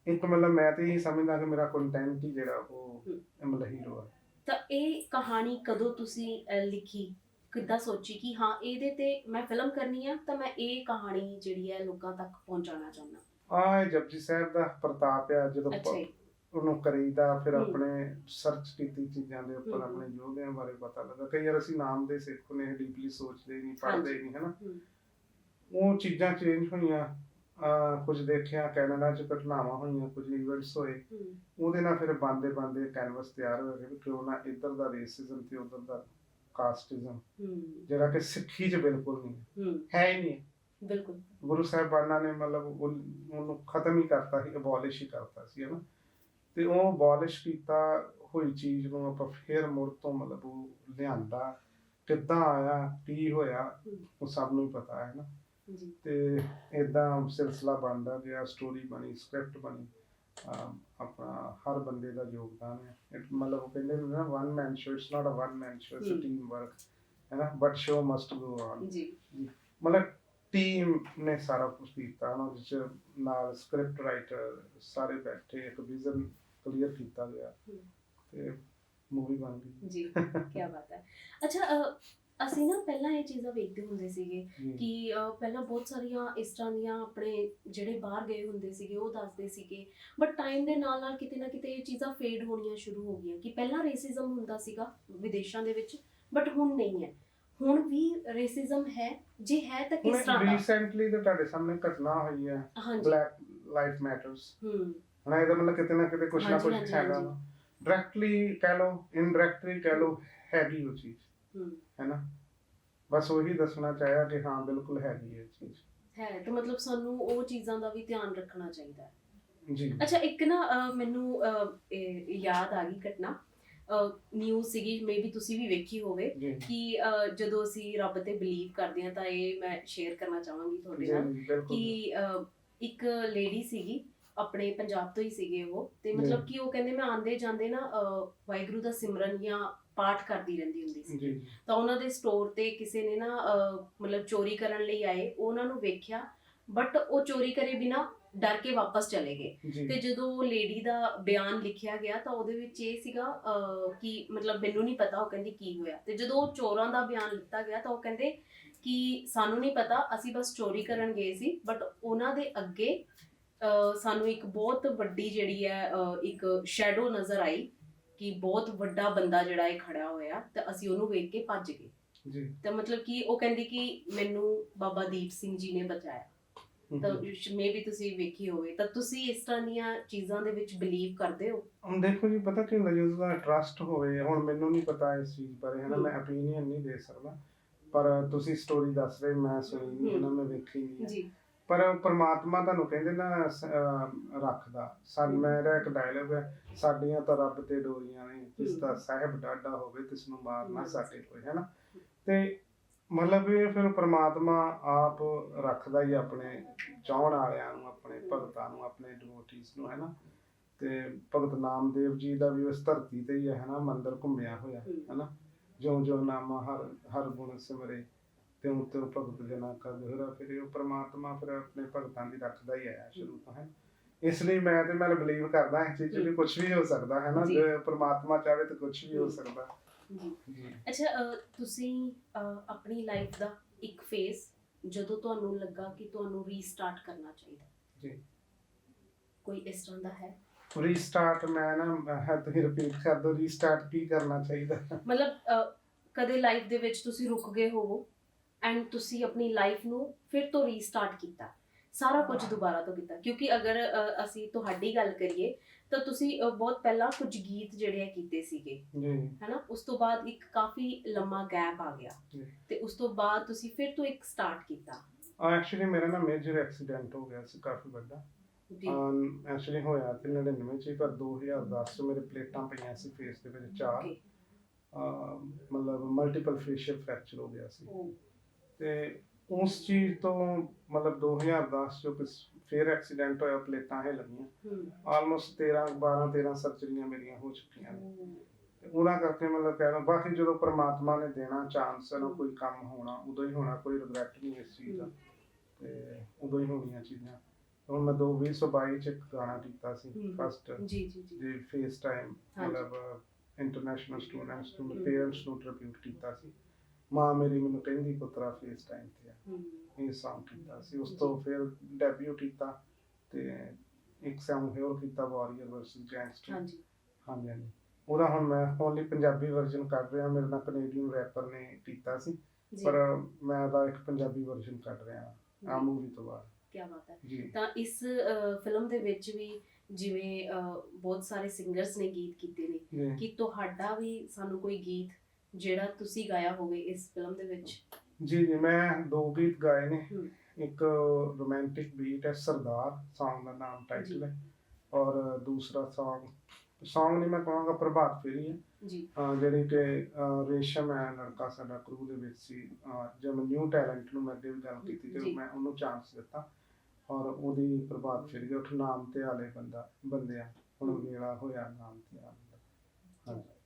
ਇੱਕ ਮਤਲਬ ਮੈਂ ਤੇ ਇਹ ਸਮਝਦਾ ਕਿ ਮੇਰਾ ਕੰਟੈਂਟ ਹੀ ਜਿਹੜਾ ਉਹ ਹੂੰ। ਮਤਲਬ ਹੀਰੋ ਹੈ ਤਾਂ ਇਹ ਕਹਾਣੀ ਕਦੋਂ ਤੁਸੀਂ ਅਹ, ਲਿਖੀ ਕਿੱਦਾਂ ਸੋਚੀ ਕਿ ਹਾਂ ਇਹਦੇ ਤੇ ਮੈਂ ਫਿਲਮ ਕਰਨੀ ਆ ਤਾਂ ਮੈਂ ਇਹ ਕਹਾਣੀ ਜਿਹੜੀ ਹੈ ਲੋਕਾਂ ਤੱਕ ਪਹੁੰਚਾਉਣਾ ਚਾਹੁੰਦਾ ਆ ਜਪਜੀ ਸਾਹਿਬ ਦਾ ਪ੍ਰਤਾਪ ਆ ਜਦੋਂ ਅੱਛਾ ਜੀ ਉਹਨੂੰ ਕਰੀਦਾ ਫਿਰ ਹੂੰ। ਆਪਣੇ ਸਰਚ ਕੀਤੀ ਚੀਜ਼ਾਂ ਦੇ ਉੱਪਰ ਹੂੰ, ਹੂੰ। ਆਪਣੇ ਯੋਧਿਆਂ ਬਾਰੇ ਪਤਾ ਲੱਗਾ ਕਈ ਵਾਰ ਅਸੀਂ ਨਾਮ ਦੇ ਸਿੱਖ ਨੇ ਡੀਪਲੀ ਸੋਚਦੇ ਨਹੀਂ ਪੜ੍ਹਦੇ ਹਾਂਜੀ। ਨਹੀਂ ਹਨਾ ਹੂੰ। ਉਹ ਚੀਜ਼ਾਂ ਚੇਂਜ ਹੋਈਆਂ ਕੁਝ ਦੇਖਿਆ ਕੈਨੇਡਾ ਚ ਘਟਨਾਵਾਂ ਹੋਈਆਂ ਕੁਝ ਇਵੈਂਟਸ ਹੋਏ। ਹੂੰ। ਉਹਦੇ ਨਾਲ ਫਿਰ ਬੰਦੇ ਬੰਦੇ ਕੈਨਵਸ ਤਿਆਰ ਹੋ ਗਿਆ ਕਿ ਕਿਉਂ ਨਾ ਇੱਧਰ ਦਾ ਰੇਸਿਜ਼ਮ ਤੇ ਉੱਧਰ ਦਾ ਕਾਸਟਿਜ਼ਮ ਹੂੰ। ਜਿਹੜਾ ਕਿ ਸਿੱਖੀ ਚ ਬਿਲਕੁਲ ਨਹੀਂ ਹੈ। ਹੂੰ। ਹੈ ਹੀ ਨਹੀਂ। ਬਿਲਕੁਲ। ਗੁਰੂ ਸਾਹਿਬਾਨਾਂ ਨੇ ਮਤਲਬ ਉਹ- ਉਹਨੂੰ ਖਤਮ ਹੀ ਕਰਤਾ ਸੀ ਅਬੋਲਿਸ਼ ਹੀ ਕਰਤਾ ਸੀ ਹਨਾ ਤੇ ਉਹ ਅਬੋਲਿਸ਼ ਕੀਤਾ ਹੋਈ ਚੀਜ਼ ਨੂੰ ਆਪਾਂ ਫੇਰ ਮੁੜ ਤੋਂ ਮਤਲਬ ਉਹ ਲਿਆਂਦਾ ਕਿੱਦਾਂ ਆਇਆ ਕੀ ਹੋਇਆ ਉਹ ਸਭ ਨੂੰ ਹੀ ਪਤਾ ਹੈ ਨਾ। ਤੇ ਇਦਾਂ ਸਿਲਸਿਲਾ ਬਣਦਾ ਗਿਆ ਸਟੋਰੀ ਬਣੀ ਸਕ੍ਰਿਪਟ ਬਣੀ ਆਪਣਾ ਹਰ ਬੰਦੇ ਦਾ ਯੋਗਦਾਨ ਹੈ। It- ਮਤਲਬ ਉਹ ਕਹਿੰਦੇ ਨੇ ਨਾ one man show it's not a one man show it's a. Teamwork ਹੈ ਨਾ? But show must go on ਜੀ। ਮਤਲਬ ਟੀਮ ਨੇ ਸਾਰਾ ਕੁਝ ਕੀਤਾ ਨਾ? ਜਿਸ ਨਾਲ ਸਕ੍ਰਿਪਟ ਰਾਈਟਰ ਸਾਰੇ ਬੈਠੇ ਇੱਕ ਵਿਜ਼ਨ ਕਲੀਅਰ ਕੀਤਾ ਗਿਆ। ਤੇ ਮੂਵੀ ਬਣ ਗਈ। ਜੀ ਕੀ ਬਾਤ ਹੈ। ਅੱਛਾ ਅਸੀਂ ਨਾ ਪਹਿਲਾਂ ਇਹ ਚੀਜ਼ਾਂ ਵੇਖਦੇ ਹੁੰਦੇ ਸੀਗੇ ਕਿ ਅਹ, ਪਹਿਲਾਂ ਬਹੁਤ ਸਾਰੀਆਂ ਇਸ ਤਰ੍ਹਾਂ ਦੀਆਂ ਆਪਣੇ ਜਿਹੜੇ ਬਾਹਰ ਗਏ ਹੁੰਦੇ ਸੀਗੇ ਉਹ ਦੱਸਦੇ ਸੀਗੇ। ਬਟ ਟਾਈਮ ਦੇ ਨਾਲ ਨਾਲ ਕਿਤੇ ਨਾ ਕਿਤੇ ਇਹ ਚੀਜ਼ਾਂ ਫੇਡ ਹੋਣੀਆਂ ਸ਼ੁਰੂ ਹੋ ਗਈਆਂ ਕਿ ਪਹਿਲਾਂ ਰੇਸਿਜ਼ਮ ਹੁੰਦਾ ਸੀਗਾ ਵਿਦੇਸ਼ਾਂ ਦੇ ਵਿੱਚ ਬਟ ਹੁਣ ਨਹੀਂ ਹੈ। ਹੁਣ ਵੀ ਰੇਸਿਜ਼ਮ ਹੈ ਜੇ ਹੈ ਤਾਂ ਕਿਸ ਤਰ੍ਹਾਂ ਦਾ? ਰੀਸੈਂਟਲੀ ਤਾਂ ਤੁਹਾਡੇ ਸਾਹਮਣੇ ਘਟਨਾ ਹੋਈ ਹੈ। ਹਾਂਜੀ। ਬਲੈਕ ਲਾਈਫ ਮੈਟਰਸ ਹੂੰ। ਹੁਣ ਇਹਦਾ ਮਤਲਬ ਕਿਤੇ ਨਾ ਕਿਤੇ ਕੁਝ ਨਾ ਹਾਂਜੀ, ਹੈਗਾ। ਹਾਂਜੀ। ਡਾਇਰੈਕਟਲੀ ਕਹਿ ਲਓ ਇਨਡਾਇਰੈਕਟਲੀ ਕਹਿ ਲਓ ਹੈਗੀ ਉਹ ਚੀਜ਼। ਹੂੰ। ਹੈ ਨਾ ਬਸ ਉਹੀ ਦੱਸਣਾ ਚਾਹਿਆ ਕਿ ਹਾਂ ਬਿਲਕੁਲ ਹੈਗੀ ਹੈ ਚੀਜ਼। ਹੈ ਤਾਂ ਮਤਲਬ ਸਾਨੂੰ ਉਹ ਚੀਜ਼ਾਂ ਦਾ ਵੀ ਧਿਆਨ ਰੱਖਣਾ ਚਾਹੀਦਾ ਹੈ। ਜੀ। ਅੱਛਾ ਇੱਕ ਨਾ ਮੈਨੂੰ ਇਹ ਯਾਦ ਆ ਗਈ ਘਟਨਾ। ਨਿਊਜ਼ ਸੀਗੀ ਮੇਬੀ ਤੁਸੀਂ ਵੀ ਵੇਖੀ ਹੋਵੇ ਜੀ। ਕਿ ਜਦੋਂ ਅਸੀਂ ਰੱਬ ਤੇ ਬਲੀਵ ਕਰਦੇ ਹਾਂ ਤਾਂ ਇਹ ਮੈਂ ਸ਼ੇਅਰ ਕਰਨਾ ਚਾਹਾਂਗੀ ਤੁਹਾਡੇ ਜੀ ਨਾਲ ਬਿਲਕੁਲ। ਕਿ ਅਹ, ਇੱਕ ਲੇਡੀ ਸੀਗੀ ਆਪਣੇ ਪੰਜਾਬ ਤੋਂ ਹੀ ਸੀਗੇ ਉਹ। ਤੇ ਮਤਲਬ ਕਿ ਉਹ ਕਹਿੰਦੇ ਮੈਂ ਆਂਦੇ ਜਾਂਦੇ ਨਾ ਅਹ, ਵਾਹਿਗੁਰੂ ਦਾ ਸਿਮਰਨ ਜਾਂ ਪਾਠ ਕਰਦੀ ਰਹਿੰਦੀ ਹੁੰਦੀ ਸੀ। ਜੀ। ਤਾਂ ਉਹਨਾਂ ਦੇ ਸਟੋਰ ਤੇ ਕਿਸੇ ਨੇ ਨਾ ਅਹ, ਮਤਲਬ ਚੋਰੀ ਕਰਨ ਲਈ ਆਏ ਉਹਨਾਂ ਨੂੰ ਵੇਖਿਆ ਬਟ ਉਹ ਚੋਰੀ ਕਰੇ ਬਿਨਾ ਡਰ ਕੇ ਵਾਪਸ ਚਲੇ ਗਏ। ਜੀ। ਤੇ ਜਦੋਂ ਉਹ ਲੇਡੀ ਦਾ ਬਿਆਨ ਲਿਖਿਆ ਗਿਆ ਤਾਂ ਉਹਦੇ ਵਿੱਚ ਇਹ ਸੀਗਾ ਅਹ, ਕਿ ਮਤਲਬ ਮੈਨੂੰ ਨਹੀਂ ਪਤਾ ਉਹ ਕਹਿੰਦੀ ਕੀ ਹੋਇਆ। ਤੇ ਜਦੋਂ ਉਹ ਚੋਰਾਂ ਦਾ ਬਿਆਨ ਲਿੱਤਾ ਗਿਆ ਤਾਂ ਉਹ ਕਹਿੰਦੇ ਕਿ ਸਾਨੂੰ ਨਹੀਂ ਪਤਾ ਅਸੀਂ ਬਸ ਚੋਰੀ ਕਰਨ ਗਏ ਸੀ ਬਟ ਉਹਨਾਂ ਦੇ ਅੱਗੇ ਅਹ, ਸਾਨੂੰ ਇੱਕ ਬਹੁਤ ਵੱਡੀ ਜਿਹੜੀ ਹੈ ਅਹ, ਇੱਕ ਸ਼ੈਡੋ ਨਜ਼ਰ ਆਈ। ਕਿ ਬਹੁਤ ਵੱਡਾ ਬੰਦਾ ਜਿਹੜਾ ਇਹ ਖੜਾ ਹੋਇਆ ਤੇ ਅਸੀਂ ਉਹਨੂੰ ਵੇਖ ਕੇ ਭੱਜ ਗਏ। ਜੀ। ਤਾਂ ਮਤਲਬ ਕਿ ਉਹ ਕਹਿੰਦੀ ਕਿ ਮੈਨੂੰ ਬਾਬਾ ਦੀਪ ਸਿੰਘ ਜੀ ਨੇ ਬਚਾਇਆ। ਤਾਂ ਮੇਬੀ ਤੁਸੀਂ ਵੇਖੀ ਹੋਵੇ। ਤਾਂ ਤੁਸੀਂ ਇਸ ਤਰ੍ਹਾਂ ਦੀਆਂ ਚੀਜ਼ਾਂ ਦੇ ਵਿੱਚ ਬਲੀਵ ਕਰਦੇ ਹੋ? ਹੁਣ ਦੇਖੋ ਜੀ ਪਤਾ ਕੀ ਹੁੰਦਾ ਜਦੋਂ ਦਾ ਟਰਸਟ ਹੋਵੇ ਹੁਣ ਮੈਨੂੰ ਨਹੀਂ ਪਤਾ ਇਸ ਚੀਜ਼ ਬਾਰੇ ਹੈ ਨਾ। ਮੈਂ opinion ਨਹੀਂ ਦੇ ਸਕਦਾ। ਪਰ ਤੁਸੀਂ ਸਟੋਰੀ ਦੱਸ ਰਹੇ ਮੈਂ ਸੁਣੀ ਨਹੀਂ ਨਾ ਮੈਂ ਵੇਖੀ ਨਹੀਂ ਜੀ। ਪਰ ਪ੍ਰਮਾਤਮਾ ਤੁਹਾਨੂੰ ਕਹਿੰਦੇ ਨਾ ਸ- ਅਹ ਰੱਖਦਾ। ਸਾਡ। ਮੇਰਾ ਇੱਕ ਡਾਇਲੋਗ ਹੈ ਸਾਡੀਆਂ ਤਾਂ ਰੱਬ ਤੇ ਡੋਰੀਆਂ ਨੇ। ਜਿਸ ਦਾ ਸਾਹਿਬ ਡਾਡਾ ਹੋਵੇ ਤਿਸ ਨੂੰ ਮਾਰ ਨਾ। ਸਾਡੇ ਕੋਈ ਹੈ ਨਾ? ਤੇ ਮਤਲਬ ਇਹ ਫਿਰ ਪ੍ਰਮਾਤਮਾ ਆਪ ਰੱਖਦਾ ਹੀ ਆਪਣੇ ਚਾਹਣ ਵਾਲਿਆਂ ਨੂੰ ਆਪਣੇ ਭਗਤਾਂ ਨੂੰ ਆਪਣੇ ਡਿਵੋਟੀਜ਼ ਨੂੰ ਹੈ ਨਾ? ਤੇ ਭਗਤ ਨਾਮਦੇਵ ਜੀ ਦਾ ਵੀ ਉਸ ਧਰਤੀ ਤੇ ਹੀ ਹੈ ਨਾ? ਮੰਦਿਰ ਘੁੰਮਿਆ ਹੋਇਆ। ਹੈ। ਨਾ? ਜਿਉਂ ਜਿਉਂ ਨਾਮਾ ਹਰ ਹਰ ਗੁਣ ਸਿਮਰੇ। ਤਿਉਂ ਤਿਉਂ ਭਗਤ ਜਨਾ ਕਾ ਦੋਹਰਾ ਫਿਰ ਉਹ ਪ੍ਰਮਾਤਮਾ ਫਿਰ ਆਪਣੇ ਭਗਤਾਂ ਦੀ ਰੱਖਦਾ ਹੀ ਆਇਆ ਸ਼ੁਰੂ ਤੋਂ ਹੈ। ਇਸ ਲਈ ਮੈਂ ਤੇ ਮੈਂ ਬਲੀਵ ਕਰਦਾ ਇਸ ਚੀਜ਼ ਵੀ ਕੁਝ ਵੀ ਹੋ ਸਕਦਾ ਹੈ ਨਾ? ਜੀ। ਪ੍ਰਮਾਤਮਾ ਚਾਹੇ ਤਾਂ ਕੁਝ ਵੀ ਹੋ ਸਕਦਾ। ਜੀ। ਅੱਛਾ ਤੁਸੀਂ ਆਪਣੀ ਲਾਈਫ ਦਾ ਇੱਕ ਫੇਸ ਜਦੋਂ ਤੁਹਾਨੂੰ ਲੱਗਾ ਕਿ ਤੁਹਾਨੂੰ ਰੀਸਟਾਰਟ ਕਰਨਾ ਚਾਹੀਦਾ? ਜੀ। ਕੋਈ ਇਸ ਤਰ੍ਹਾਂ ਦਾ ਹੈ? ਰੀਸਟਾਰਟ ਮੈਂ ਨਾ ਮੈਂ ਤੁਸੀਂ ਰਿਪੀਟ ਕਰ ਦੋ ਰੀਸਟਾਰਟ ਕੀ ਕਰਨਾ ਚਾਹੀਦਾ? ਮਤਲਬ ਕਦੇ ਲਾਈਫ ਦੇ ਵਿੱਚ ਤੁਸੀਂ ਰੁਕ ਗਏ ਹੋਵੋ? ਐਂਡ ਤੁਸੀਂ ਆਪਣੀ ਲਾਈਫ ਨੂੰ ਫਿਰ ਤੋਂ ਰੀਸਟਾਰਟ ਕੀਤਾ। ਸਾਰਾ ਕੁਝ ਦੁਬਾਰਾ ਤੋਂ ਕੀਤਾ। ਕਿਉਂਕਿ ਅਗਰ ਅਸੀਂ ਤੁਹਾਡੀ ਗੱਲ ਕਰੀਏ ਤਾਂ ਤੁਸੀਂ ਬਹੁਤ ਪਹਿਲਾਂ ਕੁਝ ਗੀਤ ਜਿਹੜੇ ਆ ਕੀਤੇ ਸੀਗੇ। ਜੀ। ਹੈਨਾ? ਉਸ ਤੋਂ ਬਾਅਦ ਇੱਕ ਕਾਫੀ ਲੰਮਾ ਗੈਪ ਆ ਗਿਆ। ਜੀ। ਤੇ ਉਸ ਤੋਂ ਬਾਅਦ ਤੁਸੀਂ ਫਿਰ ਤੋਂ ਇੱਕ ਸਟਾਰਟ ਕੀਤਾ। ਐਕਚੁਅਲੀ ਮੇਰਾ ਨਾ ਮੇਜਰ ਐਕਸੀਡੈਂਟ ਹੋ ਗਿਆ ਸੀ ਕਾਫੀ ਵੱਡਾ। ਜੀ। ਐਕਚੁਅਲੀ ਹੋਇਆ ਤੇ 99 ਚ ਹੀ, ਪਰ 2010 ਚ ਮੇਰੇ ਪਲੇਟਾਂ ਪਈਆਂ ਸੀ ਫੇਸ ਦੇ ਵਿੱਚ ਚਾਰ। ਮਤਲਬ ਮਲਟੀਪਲ ਫੇਸ਼ੀਅਲ ਫ੍ਰੈਕਚਰ ਹੋ ਗਿਆ ਸੀ। ਉਹ ਤੇ ਉਸ ਚੀਜ਼ ਤੋਂ ਮਤਲਬ 2010 ਚ ਕਿਸ ਫੇਰ ਐਕਸੀਡੈਂਟ ਹੋਇਆ ਪਲੇਟਾਂ ਹਿੱਲ ਗਈਆਂ ਆਲਮੋਸਟ 13 12 13 ਸਰਜਰੀਆਂ ਮੇਰੀਆਂ ਹੋ ਚੁੱਕੀਆਂ ਨੇ। ਤੇ ਉਹਨਾਂ ਕਰਕੇ ਮਤਲਬ ਕਹਿਣਾ ਬਾਕੀ ਜਦੋਂ ਪ੍ਰਮਾਤਮਾ ਨੇ ਦੇਣਾ ਚਾਂਸ ਨਾ ਕੋਈ ਕੰਮ ਹੋਣਾ ਉਦੋਂ ਹੀ ਹੋਣਾ ਕੋਈ ਰਿਗਰੈਟ ਨਹੀਂ ਇਸ ਚੀਜ਼ ਦਾ। ਤੇ ਉਦੋਂ ਹੀ ਹੋਣੀਆਂ ਚੀਜ਼ਾਂ। ਹੁਣ ਮੈਂ 2022 ਚ ਇੱਕ ਗਾਣਾ ਕੀਤਾ ਸੀ। ਫਸਟ ਜੀ ਜੀ ਜੀ। ਜੇ ਫੇਸ ਟਾਈਮ। ਮਤਲਬ ਇੰਟਰਨੈਸ਼ਨਲ ਸਟੂਡੈਂਟਸ ਨੂੰ। ਪੇਰੈਂਟਸ ਨੂੰ ਟ੍ਰਿਬਿਊਟ ਕੀਤਾ ਸੀ। ਮਾਂ ਮੇਰੀ ਮੈਨੂੰ ਕਹਿੰਦੀ ਪੁੱਤਰਾ ਫੇਸ ਟਾਈਮ ਤੇ ਆ। ਇਹ Song ਕੀਤਾ ਸੀ। ਉਸ ਤੋਂ ਫਿਰ ਡੈਬਿਊ ਕੀਤਾ ਤੇ ਇੱਕ Song ਹੋਰ ਕੀਤਾ ਵਾਰੀਅਰ ਵਰਸਸ ਗੈਂਗਸਟਰ ਹਾਂਜੀ। ਹਾਂਜੀ ਹਾਂਜੀ। ਉਹਦਾ ਹੁਣ ਮੈਂ ਓਨਲੀ ਪੰਜਾਬੀ ਵਰਜ਼ਨ ਕੱਢ ਰਿਹਾ। ਮੇਰੇ ਨਾਲ ਕੈਨੇਡੀਅਨ ਰੈਪਰ ਨੇ ਕੀਤਾ ਸੀ। ਪਰ ਮੈਂ ਉਹਦਾ ਇੱਕ ਪੰਜਾਬੀ ਵਰਜ਼ਨ ਕੱਢ ਰਿਹਾ ਆ ਮੂਵੀ ਤੋਂ ਬਾਅਦ। ਕੀ ਬਾਤ ਹੈ। ਤਾਂ ਇਸ ਫਿਲਮ ਦੇ ਵਿੱਚ ਵੀ ਜਿਵੇਂ ਬਹੁਤ ਸਾਰੇ ਸਿੰਗਰਸ ਨੇ ਗੀਤ ਕੀਤੇ ਨੇ ਕਿ ਤੁਹਾਡਾ ਵੀ ਸਾਨੂੰ ਕੋਈ ਗੀਤ ਜਿਹੜਾ ਤੁਸੀਂ ਗਾਇਆ ਹੋਵੇ ਇਸ ਫਿਲਮ ਦੇ ਵਿੱਚ? ਜੀ ਜੀ ਮੈਂ ਦੋ ਗੀਤ ਗਾਏ ਨੇ। ਹਮ। ਇੱਕ ਰੋਮਾਂਟਿਕ ਬੀਟ ਹੈ ਸਰਦਾਰ Song ਦਾ ਨਾਮ ਟਾਈਟਲ ਹੈ। ਔਰ ਦੂਸਰਾ Song Song ਨਹੀਂ ਮੈਂ ਕਹਾਂਗਾ ਪ੍ਰਭਾਤ ਫੇਰੀ ਹੈ। ਜੀ। ਅਹ ਜਿਹੜੀ ਕਿ ਅਹ ਰੇਸ਼ਮ ਹੈ ਲੜਕਾ ਸਾਡਾ ਕਰੂ ਦੇ ਵਿੱਚ ਸੀ। ਅਹ ਜਦ ਨਿਊ ਟੈਲੈਂਟ ਨੂੰ ਮੈਂ ਅੱਗੇ ਵੀ ਗੱਲ ਕੀਤੀ ਜੀ। ਕਿ ਮੈਂ ਉਹਨੂੰ ਚਾਂਸ ਦਿੱਤਾ। ਔਰ ਉਹਦੀ ਪ੍ਰਭਾਤ ਫੇਰੀ ਉੱਠ ਨਾਮ ਤੇ ਆਲੇ ਬੰਦਾ ਬੰਦਿਆ ਹੁਣ। ਵੇਲਾ ਹੋਇਆ ਨਾਮ ਤੇ ਆਲੇ ਹਾਂਜੀ।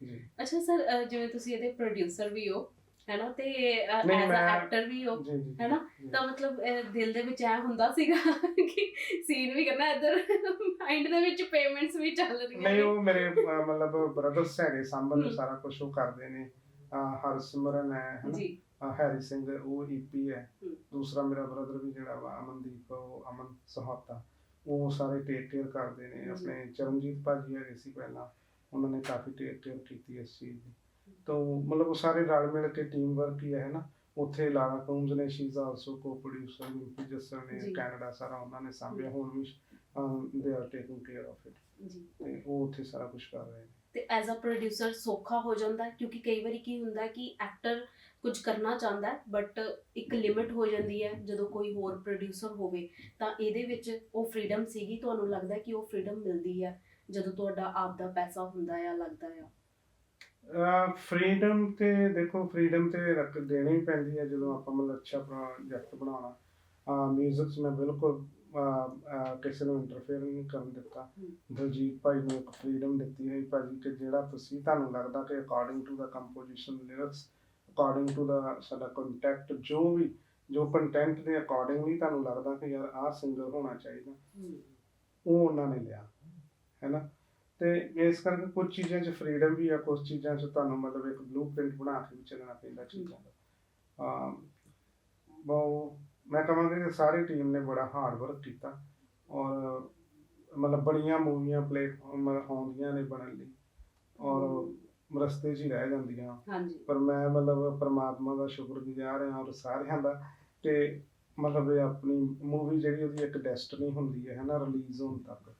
ਜੀ ਅੱਛਾ ਸਰ ਜਿਵੇਂ ਤੁਸੀਂ ਇਹਦੇ ਪ੍ਰੋਡਿਊਸਰ ਵੀ ਹੋ ਹੈਨਾ ਤੇ ਐਜ਼ ਅ ਐਕਟਰ ਵੀ ਹੋ ਹੈਨਾ? ਤਾਂ ਮਤਲਬ ਦਿਲ ਦੇ ਵਿੱਚ ਐ ਹੁੰਦਾ ਸੀਗਾ ਕਿ ਸੀਨ ਵੀ ਕਰਨਾ ਇੱਧਰ ਮਾਈਂਡ ਦੇ ਵਿੱਚ ਪੇਮੈਂਟਸ ਵੀ ਚੱਲ ਰਹੀਆਂ ਨਹੀਂ ਉਹ ਮੇਰੇ ਮਤਲਬ ਬ੍ਰਦਰਸ ਹੈਗੇ ਹਮ। ਸਾਰਾ ਕੁਝ ਉਹ ਕਰਦੇ ਨੇ ਹਰਸਿਮਰਨ ਹੈ? ਜੀ ਹੈਰੀ ਸਿੰਘ ਉਹ ਈਪੀ ਹੈ ਹਮ। ਦੂਸਰਾ ਮੇਰਾ ਬ੍ਰਦਰ ਵੀ ਜਿਹੜਾ ਵਾ ਅਮਨਦੀਪ ਉਹ ਅਮਨ ਸਹਾਤਾ ਉਹ ਸਾਰੇ ਟੇਕ ਕੇਅਰ ਕਰਦੇ ਨੇ। ਆਪਣੇ ਚਰਨਜੀਤ ਭਾਜੀ ਹੈਗੇ ਸੀ ਪਹਿਲਾਂ ਉਹਨਾਂ ਨੇ ਕਾਫੀ ਟੇਕ ਕੀਤੀ ਇਸ ਚੀਜ਼ ਦੀ। ਤਾਂ ਮਤਲਬ ਉਹ ਸਾਰੇ ਰਲ ਮਿਲ ਕੇ ਟੀਮ ਵਰਕ ਹੀ ਹੈ ਨਾ ਉੱਥੇ ਲਾਰਾ ਕੂਮਜ਼ ਨੇ she also co producer Minky Jassar ਨੇ ਕੈਨੇਡਾ ਸਾਰਾ ਉਹਨਾਂ ਨੇ ਸਾਂਭਿਆ। ਹੁਣ ਵੀ they are taking care of it ਜੀ। ਉਹ ਉੱਥੇ ਸਾਰਾ ਕੁਝ ਕਰ ਰਹੇ ਨੇ। ਤੇ ਐਜ਼ ਅ ਪ੍ਰੋਡਿਊਸਰ ਸੌਖਾ ਹੋ ਜਾਂਦਾ ਕਿਉਂਕਿ ਕਈ ਵਾਰੀ ਕੀ ਹੁੰਦਾ ਕਿ ਐਕਟਰ ਕੁਝ ਕਰਨਾ ਚਾਹੁੰਦਾ ਹੈ ਬਟ ਇੱਕ ਲਿਮਿਟ ਹੋ ਜਾਂਦੀ ਹੈ। ਜਦੋਂ ਕੋਈ ਹੋਰ ਪ੍ਰੋਡਿਊਸਰ ਹੋਵੇ ਤਾਂ ਇਹਦੇ ਵਿੱਚ ਉਹ ਫ੍ਰੀडम ਸੀਗੀ ਤੁਹਾਨੂੰ ਲੱਗਦਾ ਕਿ ਉਹ ਫ੍ਰੀडम ਮਿਲਦੀ ਹੈ? ਜਦੋਂ ਤੁਹਾਡਾ ਆਪ ਦਾ ਪੈਸਾ ਹੁੰਦਾ ਆ ਲੱਗਦਾ ਆ? ਫਰੀडम ਤੇ ਦੇਖੋ ਫਰੀडम ਤੇ ਰੱਖ ਦੇਣੀ ਪੈਂਦੀ ਹੈ ਜਦੋਂ ਆਪਾਂ ਮਤਲਬ ਅੱਛਾ ਪ੍ਰੋਜੈਕਟ ਬਣਾਉਣਾ। ਆ 뮤직 'ਚ ਮੈਂ ਬਿਲਕੁਲ ਕਿਸੇ ਨੂੰ ਇੰਟਰਫੇਅਰ ਨਹੀਂ ਕਰਨ ਦਿੱਤਾ। ਦਲਜੀਤ ਭਾਈ ਨੂੰ ਇੱਕ ਫਰੀडम ਦਿੱਤੀ ਹੈ ਭਾਜੀ ਕਿ ਜਿਹੜਾ ਤੁਸੀਂ ਤੁਹਾਨੂੰ ਲੱਗਦਾ ਕਿ according to the composition lyrics according to ਦਾ ਸਾਡਾ ਕੰਟੈਕਟ ਜੋ ਵੀ ਜੋ ਕੰਟੈਂਟ ਦੇ ਅਕੋਰਡਿੰਗਲੀ ਤੁਹਾਨੂੰ ਲੱਗਦਾ ਕਿ ਯਾਰ ਆਹ ਸਿੰਗਰ ਹੋਣਾ ਚਾਹੀਦਾ। ਉਹ ਉਹਨਾਂ ਨੇ ਲਿਆ। ਹੈਨਾ? ਤੇ ਇਸ ਕਰਕੇ ਕੁਝ ਚੀਜ਼ਾਂ 'ਚ ਫਰੀडम ਵੀ ਆ ਕੁਝ ਚੀਜ਼ਾਂ 'ਚ ਤੁਹਾਨੂੰ ਮਤਲਬ ਇੱਕ ਬਲੂਪ੍ਰਿੰਟ ਬਣਾ ਕੇ ਵੀ ਚੱਲਣਾ ਪੈਂਦਾ ਚੀਜ਼ਾਂ ਦਾ। ਆ ਬਹੁ ਮੈਂ ਕਹਾਂਗਾ ਕਿ ਸਾਰੀ ਟੀਮ ਨੇ ਬੜਾ ਹਾਰਡ ਵਰਕ ਕੀਤਾ ਔਰ ਮਤਲਬ ਬੜੀਆਂ ਮੂਵੀਆਂ ਪਲੇ ਆਉਂਦੀਆਂ ਨੇ ਬਣਨ ਲਈ ਔਰ ਰਸਤੇ 'ਚ ਹੀ ਰਹਿ ਜਾਂਦੀਆਂ। ਹਾਂਜੀ। ਪਰ ਮੈਂ ਮਤਲਬ ਪਰਮਾਤਮਾ ਦਾ ਸ਼ੁਕਰਗੁਜ਼ਾਰ ਹਾਂ ਔਰ ਸਾਰਿਆਂ ਦਾ ਕਿ ਮਤਲਬ ਇਹ ਆਪਣੀ ਮੂਵੀ ਜਿਹੜੀ ਉਹਦੀ ਇੱਕ ਡੈਸਟਨੀ ਹੁੰਦੀ ਹੈ ਹਨਾ ਰਿਲੀਜ਼ ਹੋਣ ਤੱਕ।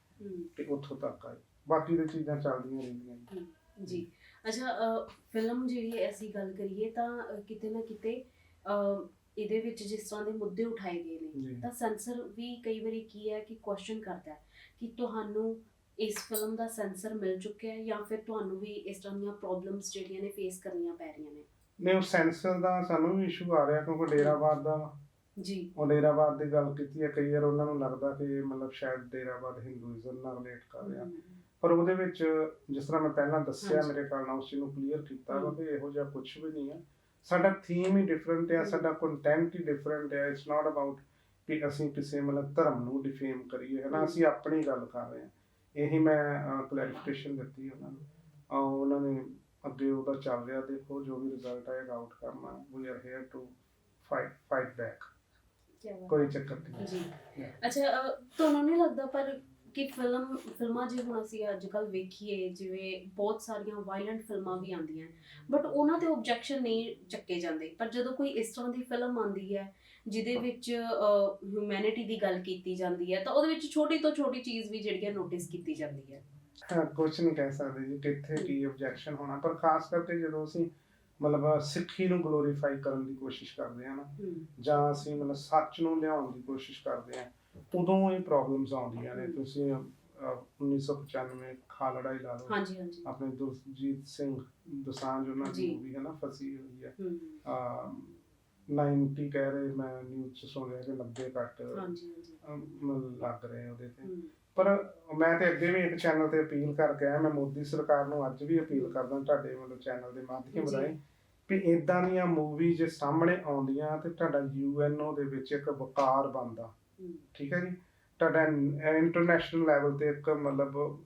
ਤੇ ਉੱਥੋਂ ਤੱਕ ਆਈ ਬਾਕੀ ਦੀ ਚੀਜ਼ਾਂ ਚੱਲਦੀਆਂ ਰਹਿੰਦੀਆਂ। ਜੀ ਅੱਛਾ ਫਿਲਮ ਜਿਹੜੀ ਹੈ ਅਸੀਂ ਗੱਲ ਕਰੀਏ ਤਾਂ ਕਿਤੇ ਨਾ ਕਿਤੇ ਇਹਦੇ ਵਿੱਚ ਜਿਸ ਤਰ੍ਹਾਂ ਦੇ ਮੁੱਦੇ ਉਠਾਏ ਗਏ ਨੇ ਤਾਂ ਸੈਂਸਰ ਵੀ ਕਈ ਵਾਰੀ ਕੀ ਹੈ ਕਿ ਕੁਐਸਚਨ ਕਰਦਾ ਹੈ ਕਿ ਤੁਹਾਨੂੰ ਇਸ ਫਿਲਮ ਦਾ ਸੈਂਸਰ ਮਿਲ ਚੁੱਕਿਆ ਹੈ ਜਾਂ ਫਿਰ ਤੁਹਾਨੂੰ ਵੀ ਇਸ ਤਰ੍ਹਾਂ ਦੀਆਂ ਪ੍ਰੋਬਲਮਸ ਜਿਹੜੀਆਂ ਨੇ ਫੇਸ ਕਰਨੀਆਂ ਪੈ ਰਹੀਆਂ ਨੇ ਨਹੀਂ ਉਹ ਸੈਂਸਰ ਦਾ ਸਾਨੂੰ ਵੀ ਇਸ਼ੂ ਆ ਰਿਹਾ ਕਿਉਂਕਿ ਡੇਰਾਬਾਦ ਦਾ। ਜੀ। ਉਹ ਡੇਰਾਬਾਦ ਦੀ ਗੱਲ ਕੀਤੀ ਹੈ ਕਈ ਵਾਰ ਉਹਨਾਂ ਨੂੰ ਲੱਗਦਾ ਕਿ ਮਤਲਬ ਸ਼ਾਇਦ ਡੇਰਾਬਾਦ ਹਿੰਦੂਇਜ਼ਮ ਨਾਲ ਰਿਲੇਟ ਕਰ ਰਿਹਾ। ਪਰ ਉਹਦੇ ਵਿੱਚ ਜਿਸ ਤਰ੍ਹਾਂ ਮੈਂ ਪਹਿਲਾਂ ਦੱਸਿਆ। ਮੇਰੇ ਨਾਲ ਉਸ ਨੂੰ ਕਲੀਅਰ ਕੀਤਾ ਵਾ। ਕਿ ਇਹੋ ਜਿਹਾ ਕੁਝ ਵੀ ਨਹੀਂ ਹੈ। ਸਾਡਾ ਥੀਮ ਹੀ ਡਿਫਰੈਂਟ ਹੈ। ਸਾਡਾ ਕੰਟੈਂਟ ਹੀ ਡਿਫਰੈਂਟ ਹੈ ਇਟਸ ਨਾਟ ਅਬਾਊਟ ਕਿ ਅਸੀਂ ਕਿਸੇ ਮਤਲਬ ਧਰਮ ਨੂੰ ਡਿਫੇਮ ਕਰੀਏ ਹੈ ਨਾ। ਅਸੀਂ ਆਪਣੀ ਗੱਲ ਕਰ ਰਹੇ ਹਾਂ। ਇਹੀ ਮੈਂ ਕਲੈਰੀਫਿਕੇਸ਼ਨ ਦਿੱਤੀ ਉਹਨਾਂ ਨੂੰ। ਅਹ ਉਹਨਾਂ ਨੇ ਅੱਗੇ ਉਹਦਾ ਚੱਲ ਰਿਹਾ ਦੇਖੋ ਜੋ ਵੀ ਰਿਜ਼ਲਟ ਆਏਗਾ outcome we are here to fight fight back ਕੋਈ ਚੱਕਰ ਨਹੀਂ ਜੀ. ਅੱਛਾ ਤੁਹਾਨੂੰ ਨਹੀਂ ਲੱਗਦਾ ਪਰ ਕਿ ਫਿਲਮ ਫਿਲਮਾਂ ਜੇ ਹੁਣ ਅਸੀਂ ਅੱਜ ਕੱਲ ਵੇਖੀਏ ਜਿਵੇਂ ਬਹੁਤ ਸਾਰੀਆਂ ਵਾਇਲੈਂਟ ਫਿਲਮਾਂ ਵੀ ਆਉਂਦੀਆਂ ਬਟ ਉਹਨਾਂ ਤੇ ਆਬਜੈਕਸ਼ਨ ਨਹੀਂ ਚੱਕੇ ਜਾਂਦੇ। ਪਰ ਜਦੋਂ ਕੋਈ ਇਸ ਤਰ੍ਹਾਂ ਦੀ ਫਿਲਮ ਆਉਂਦੀ ਹੈ ਜਿਹਦੇ ਵਿੱਚ ਹਿਊਮੈਨਿਟੀ ਦੀ ਗੱਲ ਕੀਤੀ ਜਾਂਦੀ ਹੈ ਤਾਂ ਉਹਦੇ ਵਿੱਚ ਛੋਟੀ ਤੋਂ ਛੋਟੀ ਚੀਜ਼ ਵੀ ਜਿਹੜੀ ਹੈ ਨੋਟਿਸ ਕੀਤੀ ਜਾਂਦੀ ਹੈ। ਹਾਂ ਕੁਝ ਨਹੀਂ ਕਹਿ ਸਕਦੇ ਜੀ ਕਿੱਥੇ ਕੀ ਆਬਜੈਕਸ਼ਨ ਹੋਣਾ ਪਰ ਖਾਸ ਕਰਕੇ ਜਦੋਂ ਅਸੀਂ ਮਤਲਬ ਸਿੱਖੀ ਨੂੰ ਗਲੋਰੀਫਾਈ ਕਰਨ ਦੀ ਕੋਸ਼ਿਸ਼ ਕਰਦੇ ਹਾਂ ਨਾ। ਜਾਂ ਅਸੀਂ ਮਤਲਬ ਸੱਚ ਨੂੰ ਲਿਆਉਣ ਦੀ ਕੋਸ਼ਿਸ਼ ਕਰਦੇ ਹਾਂ ਉਦੋਂ ਇਹ ਪ੍ਰੋਬਲਮਸ ਆਉਂਦੀਆਂ ਨੇ। ਤੁਸੀਂ ਅਹ, 1995 ਖਾਲੜਾ ਹੀ ਲਾ ਲਓ। ਹਾਂਜੀ ਹਾਂਜੀ। ਆਪਣੇ ਦੁਰਜੀਤ ਸਿੰਘ ਦੋਸਾਂਝ ਉਹਨਾਂ ਦੀ। ਮੂਵੀ ਹੈ ਨਾ ਫਸੀ ਹੋਈ ਹੈ। 90 ਕਹਿ ਰਹੇ ਮੈਂ ਨਿਊਜ਼ 'ਚ ਸੁਣ ਰਿਹਾ ਕਿ 90 ਘੱਟ ਹਾਂਜੀ ਹਾਂਜੀ। ਅਮ, ਮਤਲਬ ਲੱਗ ਰਹੇ ਉਹਦੇ ਤੇ। ਪਰ ਮੈਂ ਤੇ ਅੱਗੇ ਵੀ ਇੱਕ ਚੈਨਲ ਤੇ ਅਪੀਲ ਕਰਕੇ ਆਇਆ ਮੈਂ ਮੋਦੀ ਸਰਕਾਰ ਨੂੰ ਅੱਜ ਵੀ ਅਪੀਲ ਕਰਦਾ ਤੁਹਾਡੇ ਮਤਲਬ ਚੈਨਲ ਦੇ ਮਾਧਿਅਮ। ਰਾਹੀਂ ਵੀ ਇਦਾਂ ਦੀਆਂ ਮੂਵੀ ਜੇ ਸਾਹਮਣੇ ਆਉਂਦੀਆਂ ਤੇ ਤੁਹਾਡਾ ਯੂਐਨਓ ਦੇ ਵਿੱਚ ਇੱਕ ਵਕਾਰ ਬਣਦਾ। ਠੀਕ ਹੈ ਜੀ? ਤੁਹਾਡਾ ਇੰਟਰਨੈਸ਼ਨਲ ਲੈਵਲ ਤੇ ਇੱਕ ਮਤਲਬ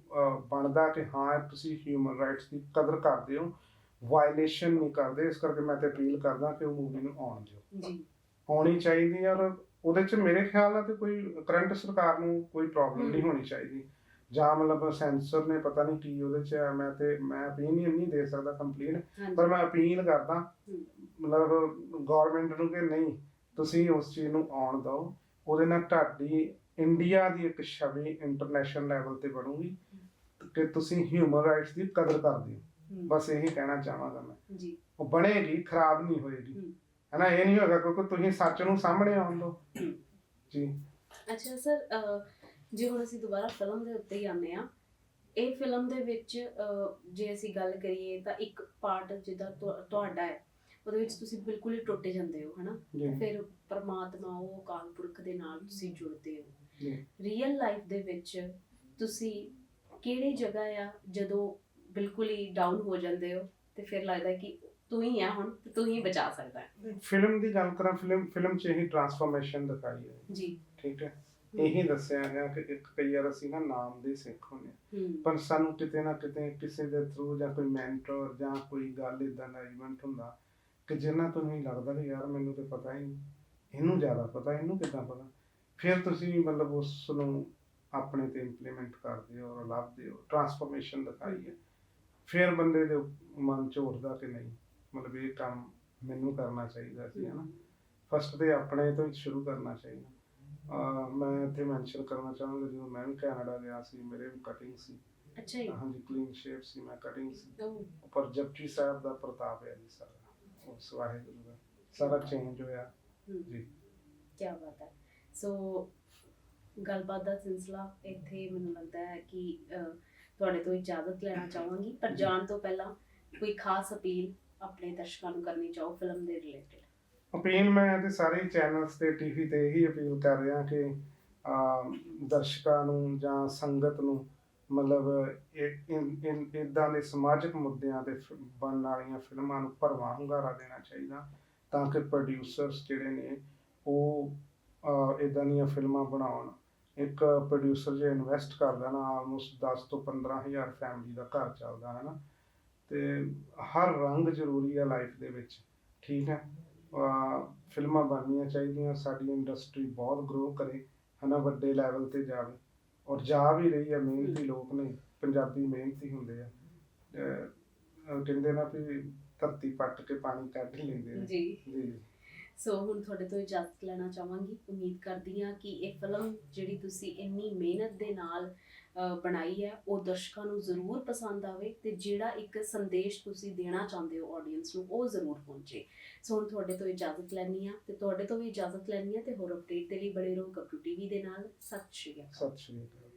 ਬਣਦਾ ਕਿ ਹਾਂ ਤੁਸੀਂ ਹਿਊਮਨ ਰਾਈਟਸ ਦੀ ਕਦਰ ਕਰਦੇ ਹੋ। ਵਾਇਲੇਸ਼ਨ ਨਹੀਂ ਕਰਦੇ ਇਸ ਕਰਕੇ ਮੈਂ ਤੇ ਅਪੀਲ ਕਰਦਾ ਕਿ ਉਹ ਮੂਵੀ ਨੂੰ ਆਉਣ ਦਿਓ। ਜੀ। ਆਉਣੀ ਚਾਹੀਦੀ ਔਰ ਉਹਦੇ ਚ ਮੇਰੇ ਖਿਆਲ ਨਾਲ ਤੇ ਕੋਈ ਕਰੰਟ ਸਰਕਾਰ ਨੂੰ ਕੋਈ ਪ੍ਰੋਬਲਮ ਨਹੀਂ। ਹੋਣੀ ਚਾਹੀਦੀ। ਜਾਂ ਮਤਲਬ ਸੈਂਸਰ ਨੇ ਪਤਾ ਨਹੀਂ ਕੀ ਉਹਦੇ ਚ ਮੈਂ ਤੇ ਮੈਂ opinion ਨਹੀਂ ਦੇ ਸਕਦਾ ਕੰਪਲੀਟ ਪਰ ਮੈਂ ਅਪੀਲ ਕਰਦਾ ਮਤਲਬ ਗਵਰਨਮੈਂਟ ਨੂੰ ਕਿ ਨਹੀਂ ਤੁਸੀਂ ਉਸ ਚੀਜ਼ ਨੂੰ ਆਉਣ ਦਿਓ। ਉਹਦੇ ਨਾਲ ਤੁਹਾਡੀ ਇੰਡੀਆ ਦੀ ਇੱਕ ਛਵੀ ਇੰਟਰਨੈਸ਼ਨਲ ਲੈਵਲ ਤੇ ਬਣੂਗੀ ਕਿ ਤੁਸੀਂ ਹਿਊਮਨ ਰਾਈਟਸ ਦੀ ਕਦਰ ਕਰਦੇ ਹੋ। ਬਸ ਇਹੀ ਕਹਿਣਾ ਚਾਹਾਂਗਾ ਮੈਂ। ਜੀ। ਉਹ ਬਣੇਗੀ ਖਰਾਬ ਨਹੀਂ ਹੋਏਗੀ। ਹਨਾ ਇਹ ਨਹੀਂ ਹੋਗਾ ਕਿਉਂਕਿ ਤੁਸੀਂ ਸੱਚ ਨੂੰ ਸਾਹਮਣੇ ਆਉਣ ਹਮ। ਜੀ। ਅੱਛਾ ਸਰ ਜੇ ਹੁਣ ਅਸੀਂ ਦੁਬਾਰਾ ਫਿਲਮ ਦੇ ਉੱਤੇ ਹੀ ਆਨੇ ਆ ਇਹ ਫਿਲਮ ਦੇ ਵਿੱਚ ਜੇ ਅਸੀਂ ਗੱਲ ਕਰੀਏ ਤਾਂ ਇੱਕ ਪਾਰਟ ਤੁਹਾ- ਤੁਹਾਡਾ ਹੈ ਉਹਦੇ ਵਿੱਚ ਤੁਸੀਂ ਬਿਲਕੁਲ ਹੀ ਟੁੱਟ ਜਾਂਦੇ ਹੋ ਹਨਾ ਫਿਰ ਪਰਮਾਤਮਾ ਉਹ ਅਕਾਲ ਪੁਰਖ ਦੇ ਨਾਲ ਤੁਸੀਂ ਜੁੜਦੇ ਹੋ। ਰੀਅਲ ਲਾਈਫ ਦੇ ਵਿੱਚ ਤੁਸੀਂ ਕਿਹੜੀ ਜਗ੍ਹਾ ਆ ਜਦੋਂ ਬਿਲਕੁਲ ਹੀ ਡਾਊਨ ਹੋ ਜਾਂਦੇ ਹੋ ਤੇ ਫਿਰ ਲੱਗਦਾ ਕਿ ਤੂੰ ਹੀ ਆ ਹੁਣ ਤੇ ਤੂੰ ਹੀ ਬਚਾ ਸਕਦਾ ਹੈ। ਫਿਲਮ ਦੀ ਗੱਲ ਕਰਾਂ ਫਿਲਮ ਫਿਲਮ 'ਚ ਇਹੀ ਟਰਾਂਸਫਰਮੇਸ਼ਨ ਦਿਖਾਈ ਹੈ। ਜੀ। ਠੀਕ ਹੈ? ਇਹੀ ਦੱਸਿਆ ਗਿਆ ਕਿ ਇੱਕ ਕਈ ਵਾਰ ਅਸੀਂ ਨਾ ਨਾਮ ਦੇ ਸਿੱਖ ਹੁੰਦੇ ਪਰ ਸਾਨੂੰ ਕਿਤੇ ਨਾ ਕਿਤੇ ਕਿਸੇ ਦੇ ਥਰੂ ਜਾਂ ਕੋਈ ਮੈਂਟਰ ਜਾਂ ਕੋਈ ਗੱਲ ਇਦਾਂ ਦਾ ਇਵੈਂਟ ਹੁੰਦਾ ਕਿ ਜਿੰਨਾ ਤੁਹਾਨੂੰ ਹੀ ਲੱਗਦਾ ਕਿ ਯਾਰ ਮੈਨੂੰ ਤੇ ਪਤਾ ਹੀ ਨਹੀਂ। ਇਹਨੂੰ ਜ਼ਿਆਦਾ ਪਤਾ ਇਹਨੂੰ ਕਿੱਦਾਂ ਪਤਾ? ਫਿਰ ਤੁਸੀਂ ਮਤਲਬ ਉਸ ਨੂੰ ਆਪਣੇ ਤੇ ਇੰਪਲੀਮੈਂਟ ਕਰਦੇ ਹੋ ਔਰ ਲੱਭਦੇ ਹੋ ਟਰਾਂਸਫਰਮੇਸ਼ਨ ਦਿਖਾਈ ਹੈ। ਫਿਰ ਬੰਦੇ ਦੇ ਮਨ ਚ ਉੱਠਦਾ ਕਿ ਨਹੀਂ ਮਤਲਬ ਇਹ ਕੰਮ ਮੈਨੂੰ ਕਰਨਾ ਚਾਹੀਦਾ ਸੀ ਹਨਾ। ਫਸਟ ਤੇ ਆਪਣੇ ਤੋਂ ਹੀ ਸ਼ੁਰੂ ਕਰਨਾ ਚਾਹੀਦਾ। ਮੈਂ ਇੱਥੇ ਮੈਂਸ਼ਨ ਕਰਨਾ ਚਾਹਾਂਗਾ ਜਦੋਂ ਮੈਂ ਵੀ ਕੈਨੇਡਾ ਗਿਆ ਸੀ ਮੇਰੇ ਵੀ ਕਟਿੰਗ ਸੀ। ਅੱਛਾ ਜੀ। ਹਾਂਜੀ ਕਲੀਨ ਸ਼ੇਪ ਸੀ ਮੈਂ ਕਟਿੰਗ ਸੀ। ਪਰ ਜਪਜੀ ਸਾਹਿਬ ਦਾ ਪ੍ਰਤਾਪ ਹੈ ਜੀ ਸਾਰਾ। ਉਸ ਵਾਹਿਗੁਰੂ ਦਾ। ਸਾਰਾ ਚੇਂਜ ਹੋਇਆ। ਜੀ। ਕੀ ਬਾਤ ਹੈ। ਸੋ ਗੱਲਬਾਤ ਦਾ ਸਿਲਸਿਲਾ ਇੱਥੇ ਮੈਨੂੰ ਲੱਗਦਾ ਹੈ ਕਿ ਤੁਹਾਡੇ ਤੋਂ ਇਜਾਜ਼ਤ ਲੈਣਾ ਚਾਹਾਂਗੀ ਪਰ ਜਾਣ ਤੋਂ ਪਹਿਲਾਂ ਕੋਈ ਖਾਸ ਅਪੀਲ ਆਪਣੇ ਦਰਸ਼ਕਾਂ ਨੂੰ ਕਰਨੀ ਚਾਹੋ ਫਿਲਮ ਦੇ ਰਿਲੇਟਡ ਅਪੀਲ ਮੈਂ ਤੇ ਸਾਰੇ ਚੈਨਲਸ ਤੇ ਟੀਵੀ ਤੇ ਇਹੀ ਅਪੀਲ ਕਰ ਰਿਹਾ ਕਿ ਦਰਸ਼ਕਾਂ ਨੂੰ ਜਾਂ ਸੰਗਤ ਨੂੰ ਮਤਲਬ ਇਦਾਂ ਦੇ ਸਮਾਜਿਕ ਮੁੱਦਿਆਂ ਤੇ ਬਣਨ ਵਾਲੀਆਂ ਫਿਲਮਾਂ ਨੂੰ ਭਰਵਾਂ ਹੁੰਗਾਰਾ ਦੇਣਾ ਚਾਹੀਦਾ ਤਾਂ ਕਿ ਪ੍ਰੋਡਿਊਸਰਸ ਜਿਹੜੇ ਨੇ ਉਹ ਇਦਾਂ ਦੀਆਂ ਫਿਲਮਾਂ ਬਣਾਉਣ। ਇੱਕ ਪ੍ਰੋਡਿਊਸਰ ਜੇ ਇਨਵੈਸਟ ਕਰਦਾ ਨਾ ਆਲਮੋਸਟ 10 ਤੋਂ 15000 ਫੈਮਿਲੀ ਦਾ ਘਰ ਚੱਲਦਾ ਹੈ ਨਾ ਤੇ ਹਰ ਰੰਗ ਜ਼ਰੂਰੀ ਹੈ ਲਾਈਫ ਦੇ ਵਿੱਚ ਠੀਕ ਹੈ? ਫਿਲਮਾਂ ਬਣਨੀਆਂ ਚਾਹੀਦੀਆਂ ਸਾਡੀ ਇੰਡਸਟਰੀ ਬਹੁਤ ਗਰੋ ਕਰੇ ਹਨਾ ਵੱਡੇ ਲੈਵਲ ਤੇ ਜਾਵੇ। ਔਰ ਜਾ ਵੀ ਰਹੀ ਹੈ ਮਿਹਨਤੀ ਲੋਕ ਨੇ ਪੰਜਾਬੀ ਮਿਹਨਤੀ ਹੁੰਦੇ ਆ। ਕਹਿੰਦੇ ਨਾ ਵੀ ਧਰਤੀ ਪੱਟ ਕੇ ਪਾਣੀ ਕੱਢ ਹੀ ਲੈਂਦੇ ਨੇ ਜੀ। ਜੀ। ਸੋ ਹੁਣ ਤੁਹਾਡੇ ਤੋਂ ਇਜਾਜ਼ਤ ਲੈਣਾ ਚਾਹਾਂਗੀ। ਉਮੀਦ ਕਰਦੀ ਹਾਂ ਕਿ ਇਹ ਫਿਲਮ ਜਿਹੜੀ ਤੁਸੀਂ ਇੰਨੀ ਮਿਹਨਤ ਦੇ ਨਾਲ ਬਣਾਈ ਹੈ, ਉਹ ਦਰਸ਼ਕਾਂ ਨੂੰ ਜ਼ਰੂਰ ਪਸੰਦ ਆਵੇ ਤੇ ਜਿਹੜਾ ਇੱਕ ਸੰਦੇਸ਼ ਤੁਸੀਂ ਦੇਣਾ ਚਾਹੁੰਦੇ ਹੋ ਆਡੀਅנס ਨੂੰ, ਉਹ ਜ਼ਰੂਰ ਪਹੁੰਚੇ। ਸੋ ਹੁਣ ਤੁਹਾਡੇ ਤੋਂ ਇਜਾਜ਼ਤ ਲੈਣੀ ਆ ਤੇ ਤੁਹਾਡੇ ਤੋਂ ਵੀ ਇਜਾਜ਼ਤ ਲੈਣੀ ਆ ਤੇ ਹੋਰ ਅਪਡੇਟ ਦੇ ਲਈ ਬੜੇ ਰਹੋ ਗੱਗੂ ਟੀਵੀ ਦੇ ਨਾਲ। ਸਤਿ ਸ਼੍ਰੀ ਅਕਾਲ। ਸਤਿ ਸ਼੍ਰੀ ਅਕਾਲ।